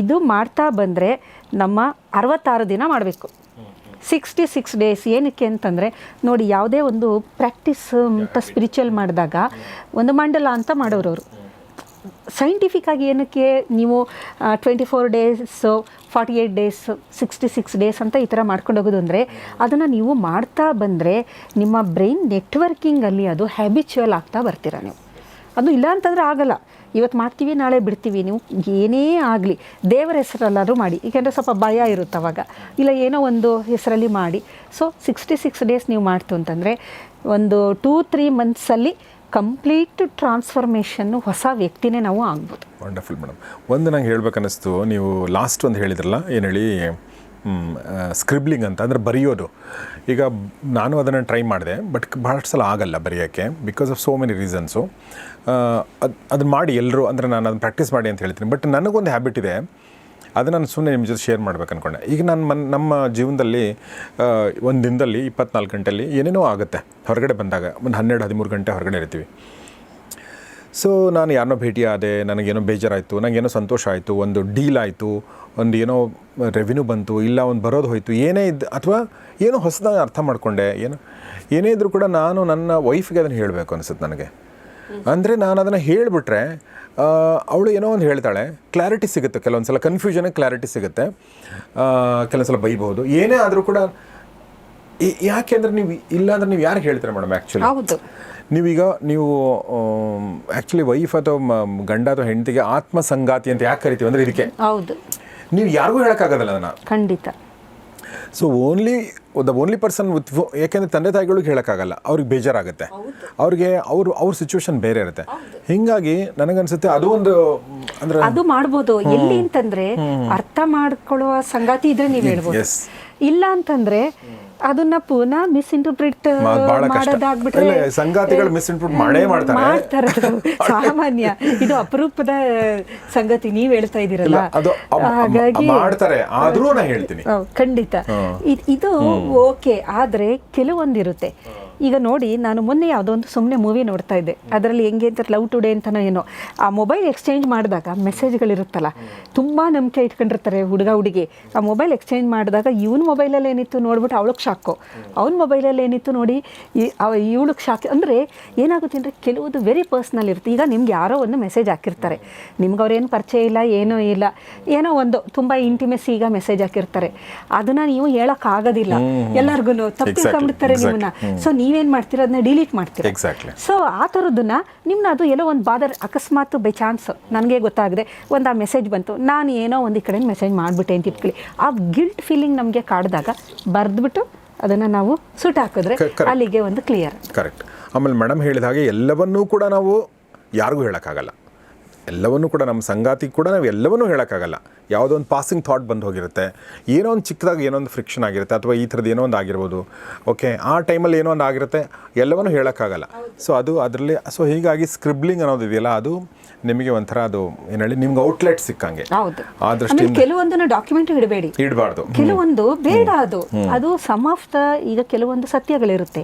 ಇದು ಮಾಡ್ತಾ ಬಂದರೆ ನಮ್ಮ ಅರವತ್ತಾರು ದಿನ ಮಾಡಬೇಕು. ಸಿಕ್ಸ್ಟಿ ಸಿಕ್ಸ್ ಡೇಸ್ ಏನಕ್ಕೆ ಅಂತಂದರೆ ನೋಡಿ ಯಾವುದೇ ಒಂದು ಪ್ರಾಕ್ಟೀಸ್ ಅಂತ ಸ್ಪಿರಿಚುವಲ್ ಮಾಡಿದಾಗ ಒಂದು ಮಂಡಲ ಅಂತ ಮಾಡೋರು ಅವರು ಸೈಂಟಿಫಿಕ್ ಆಗಿ ಏನಕ್ಕೆ ನೀವು twenty four days forty eight days sixty six days ಅಂತ ಈ ಥರ ಮಾಡ್ಕೊಂಡು ಹೋಗೋದು ಅಂದರೆ, ಅದನ್ನು ನೀವು ಮಾಡ್ತಾ ಬಂದರೆ ನಿಮ್ಮ ಬ್ರೈನ್ ನೆಟ್ವರ್ಕಿಂಗಲ್ಲಿ ಅದು ಹ್ಯಾಬಿಚುವಲ್ ಆಗ್ತಾ ಬರ್ತೀರ ನೀವು. ಅದು ಇಲ್ಲ ಅಂತಂದರೆ ಆಗಲ್ಲ. ಇವತ್ತು ಮಾಡ್ತೀವಿ, ನಾಳೆ ಬಿಡ್ತೀವಿ, ನೀವು ಏನೇ ಆಗಲಿ, ದೇವರ ಹೆಸರಲ್ಲಾದರೂ ಮಾಡಿ. ಏಕೆಂದರೆ ಸ್ವಲ್ಪ ಭಯ ಇರುತ್ತೆ ಅವಾಗ. ಇಲ್ಲ, ಏನೋ ಒಂದು ಹೆಸರಲ್ಲಿ ಮಾಡಿ. ಸೊ ಸಿಕ್ಸ್ಟಿ ಸಿಕ್ಸ್ ಡೇಸ್ ನೀವು ಮಾಡ್ತು ಅಂತಂದರೆ, ಒಂದು ಟೂ ತ್ರೀ ಮಂತ್ಸಲ್ಲಿ ಕಂಪ್ಲೀಟ್ ಟ್ರಾನ್ಸ್ಫಾರ್ಮೇಷನ್ನು ಹೊಸ ವ್ಯಕ್ತಿನೇ ನಾವು ಆಗ್ಬೋದು. ವಂಡರ್ಫುಲ್ ಮೇಡಮ್ ಒಂದು ನಂಗೆ ಹೇಳ್ಬೇಕನ್ನಿಸ್ತು, ನೀವು ಲಾಸ್ಟ್ ಒಂದು ಹೇಳಿದ್ರಲ್ಲ, ಏನು ಹೇಳಿ ಸ್ಕ್ರಿಬ್ಲಿಂಗ್ ಅಂತ, ಅಂದರೆ ಬರೆಯೋದು. ಈಗ ನಾನು ಅದನ್ನು ಟ್ರೈ ಮಾಡಿದೆ ಬಟ್ ಭಾಳಷ್ಟು ಸಲ ಆಗಲ್ಲ ಬರೆಯೋಕ್ಕೆ because of so many reasons ಅದು ಅದನ್ನು ಮಾಡಿ ಎಲ್ಲರೂ ಅಂದರೆ ನಾನು ಅದನ್ನು ಪ್ರಾಕ್ಟೀಸ್ ಮಾಡಿ ಅಂತ ಹೇಳ್ತೀನಿ. ಬಟ್ ನನಗೊಂದು ಹ್ಯಾಬಿಟ್ ಇದೆ ಅದು ನಾನು ಸುಮ್ಮನೆ ನಿಮ್ಮ ಜೊತೆ ಶೇರ್ ಮಾಡ್ಬೇಕು ಅಂದ್ಕೊಂಡೆ ಈಗ ನಾನು ಮನ್, ನಮ್ಮ ಜೀವನದಲ್ಲಿ ಒಂದು ದಿನದಲ್ಲಿ ಇಪ್ಪತ್ನಾಲ್ಕು ಗಂಟೆಯಲ್ಲಿ ಏನೇನೋ ಆಗುತ್ತೆ ಹೊರಗಡೆ ಬಂದಾಗ. ಒಂದು ಹನ್ನೆರಡು, ಹದಿಮೂರು ಗಂಟೆ ಹೊರಗಡೆ ಇರ್ತೀವಿ. ಸೊ ನಾನು ಯಾರನ್ನೋ ಭೇಟಿ ಆದೆ, ನನಗೇನೋ ಬೇಜಾರಾಯಿತು ನನಗೇನೋ ಸಂತೋಷ ಆಯಿತು, ಒಂದು ಡೀಲ್ ಆಯಿತು, ಒಂದು ಏನೋ ರೆವಿನ್ಯೂ ಬಂತು, ಇಲ್ಲ ಒಂದು ಬರೋದು ಹೋಯಿತು, ಏನೇ ಇದ್ದು ಅಥವಾ ಏನೋ ಹೊಸದಾಗಿ ಅರ್ಥ ಮಾಡಿಕೊಂಡೆ, ಏನು, ಏನೇ ಇದ್ದರೂ ಕೂಡ ನಾನು ನನ್ನ ವೈಫ್ಗೆ ಅದನ್ನು ಹೇಳಬೇಕು ಅನಿಸುತ್ತೆ ನನಗೆ. ಅಂದರೆ ನಾನು ಅದನ್ನು ಹೇಳಿಬಿಟ್ರೆ ಅವಳು ಏನೋ ಒಂದು ಹೇಳ್ತಾಳೆ ಕ್ಲಾರಿಟಿ ಸಿಗುತ್ತೆ ಕೆಲವೊಂದು ಸಲ ಕನ್ಫ್ಯೂಷನ್ ಕ್ಲಾರಿಟಿ ಸಿಗುತ್ತೆ. ಕೆಲವೊಂದು ಸಲ ಬೈಬಹುದು. ಏನೇ ಆದರೂ ಕೂಡ ಯಾಕೆ ಅಂದರೆ ನೀವು ಇಲ್ಲ ಅಂದ್ರೆ ನೀವು ಯಾರು ಹೇಳ್ತೀರಾ ಮೇಡಮ್ ಆ್ಯಕ್ಚುಲಿ ಹೌದು. ನೀವೀಗ ನೀವು ಆ್ಯಕ್ಚುಲಿ ವೈಫ್ ಅಥವಾ ಗಂಡ ಅಥವಾ ಹೆಂಡತಿಗೆ ಆತ್ಮ ಸಂಗಾತಿ ಅಂತ ಯಾಕೆ ಕರಿತೀವಿ ಅಂದರೆ ಇದಕ್ಕೆ? ಹೌದು. ನೀವು ಯಾರಿಗೂ ಹೇಳೋಕ್ಕಾಗೋದಲ್ಲ ಅದನ್ನು. ಖಂಡಿತ. So only the only person with ಯಾಕೆಂದರೆ ತಂದೆ ತಾಯಿಗಳಿಗೆ ಹೇಳೋಕ್ಕಾಗಲ್ಲ. ಅವ್ರಿಗೆ ಬೇಜಾರಾಗುತ್ತೆ. ಅವ್ರಿಗೆ ಅವರು ಅವ್ರ ಸಿಚುವೇಶನ್ ಬೇರೆ ಇರುತ್ತೆ. ಹಿಂಗಾಗಿ ನನಗನ್ಸುತ್ತೆ ಅದು ಒಂದು ಅಂದ್ರೆ ಅದು ಮಾಡ್ಬೋದು. ಎಲ್ಲಿ ಅಂತಂದ್ರೆ ಅರ್ಥ ಮಾಡ್ಕೊಳ್ಳುವ ಸಂಗಾತಿ ಇದ್ರೆ ನೀವು ಹೇಳ್ಬೋದು. ಇಲ್ಲ ಅಂತಂದ್ರೆ ಅದನ್ನ ಪುನಃ ಮಿಸ್ ಇಂಟರ್ಪ್ರಿಟ್ ಕಷ್ಟ. ಮಾಡೋದಾಗ್ಬಿಟ್ರೆ ಸಂಗತಿಗಳು ಮಿಸ್ ಇಂಟರ್ಪ್ರಿಟ್ ಮಾಡೇ ಮಾಡ್ತಾರೆ. ಮಾಡ್ತಾರೆ ಸಾಮಾನ್ಯ. ಇದು ಅಪರೂಪದ ಸಂಗತಿ ನೀವ್ ಹೇಳ್ತಾ ಇದೀರಲ್ಲ ಹಾಗಾಗಿ ಮಾಡ್ತಾರೆ. ಆದ್ರೂ ನಾ ಹೇಳ್ತೀನಿ. ಖಂಡಿತ. ಇದು ಓಕೆ ಆದ್ರೆ ಕೆಲವೊಂದಿರುತ್ತೆ. ಈಗ ನೋಡಿ ನಾನು ಮೊನ್ನೆ ಯಾವುದೋ ಒಂದು ಸುಮ್ಮನೆ ಮೂವಿ ನೋಡ್ತಾ ಇದ್ದೆ. ಅದರಲ್ಲಿ ಹೆಂಗೆ ಅಂತ ಲವ್ ಟುಡೇ ಅಂತನೋ ಏನೋ. ಆ ಮೊಬೈಲ್ ಎಕ್ಸ್ಚೇಂಜ್ ಮಾಡಿದಾಗ ಮೆಸೇಜ್ಗಳಿರುತ್ತಲ್ಲ ತುಂಬ ನಂಬಿಕೆ ಇಟ್ಕೊಂಡಿರ್ತಾರೆ ಹುಡುಗ ಹುಡುಗಿ. ಆ ಮೊಬೈಲ್ ಎಕ್ಸ್ಚೇಂಜ್ ಮಾಡಿದಾಗ ಇವನ ಮೊಬೈಲಲ್ಲಿ ಏನಿತ್ತು ನೋಡ್ಬಿಟ್ಟು ಅವಳಿಗೆ ಶಾಕು ಅವನ ಮೊಬೈಲಲ್ಲಿ ಏನಿತ್ತು ನೋಡಿ ಇವಳಿಗೆ ಶಾಕ್ ಅಂದರೆ ಏನಾಗುತ್ತೆ ಅಂದರೆ ಕೆಲವೊಂದು ವೆರಿ ಪರ್ಸ್ನಲ್ ಇರುತ್ತೆ. ಈಗ ನಿಮ್ಗೆ ಯಾರೋ ಒಂದು ಮೆಸೇಜ್ ಹಾಕಿರ್ತಾರೆ. ನಿಮ್ಗೆ ಅವ್ರೇನು ಪರಿಚಯ ಇಲ್ಲ ಏನೂ ಇಲ್ಲ. ಏನೋ ಒಂದು ತುಂಬ ಇಂಟಿಮೆಸಿ ಈಗ ಮೆಸೇಜ್ ಹಾಕಿರ್ತಾರೆ. ಅದನ್ನ ನೀವು ಹೇಳೋಕ್ಕಾಗೋದಿಲ್ಲ ಎಲ್ಲರಿಗೂ ತಪ್ಪು Exactly, ತಿಳ್ಕೊಂಡ್ಬಿಡ್ತಾರೆ ನಿಮ್ಮನ್ನ ಸೊ ನೀವೇನು ಮಾಡ್ತೀರಾ ಅದನ್ನ ಡಿಲೀಟ್ ಮಾಡ್ತೀರಾ? ಎಕ್ಸಾಕ್ಟ್ಲಿ ಸೊ ಆ ಥರದ್ದನ್ನ ನಿಮ್ಮನ್ನ ಅದು ಎಲ್ಲೋ ಒಂದು ಬಾದರ್ ಅಕಸ್ಮಾತ್ ಬೈ ಚಾನ್ಸ್ ನನಗೆ ಗೊತ್ತಾಗದೆ ಒಂದು ಆ ಮೆಸೇಜ್ ಬಂತು ನಾನು ಏನೋ ಒಂದು ಈ ಕಡೆ ಮೆಸೇಜ್ ಮಾಡಿಬಿಟ್ಟೆ ಅಂತ ಇಟ್ಕೊಳ್ಳಿ. ಆ ಗಿಲ್ಟ್ ಫೀಲಿಂಗ್ ನಮಗೆ ಕಾಡಿದಾಗ ಬರೆದ್ಬಿಟ್ಟು ಅದನ್ನು ನಾವು ಸುಟ್ಟು ಹಾಕಿದ್ರೆ ಅಲ್ಲಿಗೆ ಒಂದು ಕ್ಲಿಯರ್ ಕರೆಕ್ಟ್ ಆಮೇಲೆ ಮೇಡಮ್ ಹೇಳಿದ ಹಾಗೆ ಎಲ್ಲವನ್ನೂ ಕೂಡ ನಾವು ಯಾರಿಗೂ ಹೇಳೋಕ್ಕಾಗಲ್ಲ. ಎಲ್ಲವನ್ನೂ ಕೂಡ ನಮ್ಮ ಸಂಗಾತಿ ಕೂಡ ನಾವು ಎಲ್ಲವನ್ನೂ ಹೇಳೋಕ್ಕಾಗಲ್ಲ. ಯಾವುದೋ ಒಂದು ಪಾಸಿಂಗ್ ಥಾಟ್ ಬಂದು ಹೋಗಿರುತ್ತೆ. ಏನೋ ಒಂದು ಚಿಕ್ಕದಾಗಿ ಏನೋ ಒಂದು ಫ್ರಿಕ್ಷನ್ ಆಗಿರುತ್ತೆ ಅಥವಾ ಈ ಥರದ್ದು ಏನೋ ಒಂದು ಆಗಿರ್ಬೋದು. ಓಕೆ ಆ ಟೈಮಲ್ಲಿ ಏನೋ ಒಂದು ಆಗಿರುತ್ತೆ ಎಲ್ಲವನ್ನೂ ಹೇಳೋಕ್ಕಾಗಲ್ಲ. ಸೊ ಅದು ಅದರಲ್ಲಿ ಸೊ ಹೀಗಾಗಿ ಸ್ಕ್ರಿಬ್ಲಿಂಗ್ ಅನ್ನೋದು ಇದೆಯಲ್ಲ ಅದು ನಿಮಗೆ ಒಂಥರ ಅದು ಏನು ಹೇಳಿ ನಿಮ್ಗೆ ಔಟ್ಲೆಟ್ ಸಿಕ್ಕಂಗೆ. ಹೌದು. ಆ ದೃಷ್ಟಿಯಿಂದ ಕೆಲವೊಂದನ್ನು ಡಾಕ್ಯುಮೆಂಟ್ ಇಡಬೇಡಿ. ಇಡಬಾರ್ದು. ಕೆಲವೊಂದು ಬೇಡ ಅದು. ಅದು ಸಮ್ ಆಫ್ ದ ಈಗ ಕೆಲವೊಂದು ಸತ್ಯಗಳಿರುತ್ತೆ.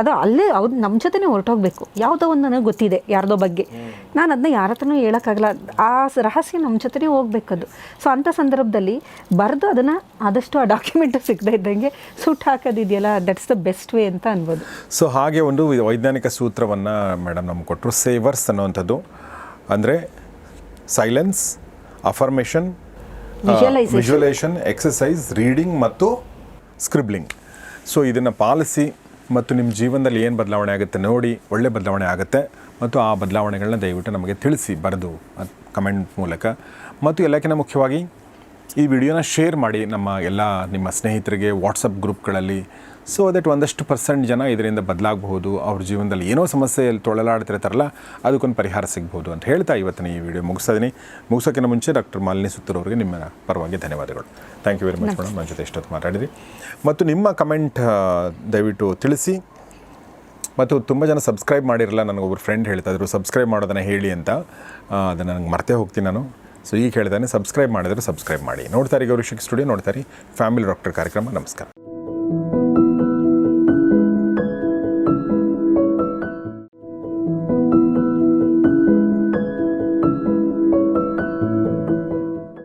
ಅದು ಅಲ್ಲೇ ಅವ್ರು ನಮ್ಮ ಜೊತೆನೇ ಹೊರಟೋಗ್ಬೇಕು. ಯಾವುದೋ ಒಂದು ನನಗೆ ಗೊತ್ತಿದೆ ಯಾರ್ದೋ ಬಗ್ಗೆ. ನಾನು ಅದನ್ನ ಯಾರ ಹತ್ರನೂ ಹೇಳೋಕ್ಕಾಗಲ್ಲ ಆ ರಹಸ್ಯ ನಮ್ಮ ಜೊತೆನೇ ಹೋಗ್ಬೇಕದು. ಸೊ ಅಂಥ ಸಂದರ್ಭದಲ್ಲಿ ಬರೆದು ಅದನ್ನು ಆದಷ್ಟು ಆ ಡಾಕ್ಯುಮೆಂಟ್ ಸಿಗದೆ ಇದ್ದಂಗೆ ಸುಟ್ಟು ಹಾಕೋದಿದೆಯಲ್ಲ ದಟ್ಸ್ ದ ಬೆಸ್ಟ್ ವೇ ಅಂತ ಅನ್ಬೋದು. ಸೊ ಹಾಗೆ ಒಂದು ವೈಜ್ಞಾನಿಕ ಸೂತ್ರವನ್ನು ಮೇಡಮ್ ನಮ್ಗೆ ಕೊಟ್ಟರು ಸೇವರ್ಸ್ ಅನ್ನುವಂಥದ್ದು. ಅಂದರೆ silence affirmation. Visualization exercise reading ಮತ್ತು ಸ್ಕ್ರಿಬ್ಲಿಂಗ್ ಸೊ ಇದನ್ನು ಪಾಲಿಸಿ ಮತ್ತು ನಿಮ್ಮ ಜೀವನದಲ್ಲಿ ಏನು ಬದಲಾವಣೆ ಆಗುತ್ತೆ ನೋಡಿ, ಒಳ್ಳೆ ಬದಲಾವಣೆ ಆಗುತ್ತೆ. ಮತ್ತು ಆ ಬದಲಾವಣೆಗಳನ್ನ ದಯವಿಟ್ಟು ನಮಗೆ ತಿಳಿಸಿ, ಬರೆದು ಕಮೆಂಟ್ ಮೂಲಕ. ಮತ್ತು ಎಲ್ಲಕ್ಕಿಂತ ಮುಖ್ಯವಾಗಿ ಈ ವಿಡಿಯೋನ ಶೇರ್ ಮಾಡಿ ನಮ್ಮ ಎಲ್ಲ ನಿಮ್ಮ ಸ್ನೇಹಿತರಿಗೆ ವಾಟ್ಸಪ್ ಗ್ರೂಪ್ಗಳಲ್ಲಿ ಸೊ ದಟ್ ಒಂದಷ್ಟು ಪರ್ಸೆಂಟ್ ಜನ ಇದರಿಂದ ಬದಲಾಗಬಹುದು. ಅವ್ರ ಜೀವನದಲ್ಲಿ ಏನೋ ಸಮಸ್ಯೆಯಲ್ಲಿ ತೊಳಲಾಡ್ತಿರ್ತಾರಲ್ಲ ಅದಕ್ಕೊಂದು ಪರಿಹಾರ ಸಿಗ್ಬೋದು ಅಂತ ಹೇಳ್ತಾ ಇವತ್ತಿನ ಈ ವಿಡಿಯೋ ಮುಗಿಸ್ತಾ ಇದ್ದೀನಿ ಮುಗಿಸೋಕ್ಕಿಂತ ಮುಂಚೆ ಡಾಕ್ಟರ್ ಮಾಲಿನಿ ಸುತ್ತೂರವರಿಗೆ ನಿಮ್ಮ ಪರವಾಗಿ ಧನ್ಯವಾದಗಳು. Thank you very much madam ನನ್ನ ಜೊತೆ ಇಷ್ಟೊತ್ತು ಮಾತಾಡಿದ್ರಿ. ಮತ್ತು ನಿಮ್ಮ ಕಮೆಂಟ್ ದಯವಿಟ್ಟು ತಿಳಿಸಿ. ಮತ್ತು ತುಂಬ ಜನ ಸಬ್ಸ್ಕ್ರೈಬ್ ಮಾಡಿರಲ್ಲ ನನಗೊಬ್ಬರು ಫ್ರೆಂಡ್ ಹೇಳ್ತಾ ಇದ್ರು ಸಬ್ಸ್ಕ್ರೈಬ್ ಮಾಡೋದನ್ನು ಹೇಳಿ ಅಂತ. ಅದನ್ನು ನನಗೆ ಮರ್ತೇ ಹೋಗ್ತೀನಿ ನಾನು. ಸೊ ಈಗ ಹೇಳ್ತಾನೆ ಸಬ್ಸ್ಕ್ರೈಬ್ ಮಾಡಿದರೆ ಸಬ್ಸ್ಕ್ರೈಬ್ ಮಾಡಿ. ನೋಡ್ತಾರೆ ಗೌರಿಶಿಕ್ ಸ್ಟುಡಿಯೋ ನೋಡ್ತಾರೆ ಫ್ಯಾಮಿಲಿ ಡಾಕ್ಟರ್ ಕಾರ್ಯಕ್ರಮ ನಮಸ್ಕಾರ.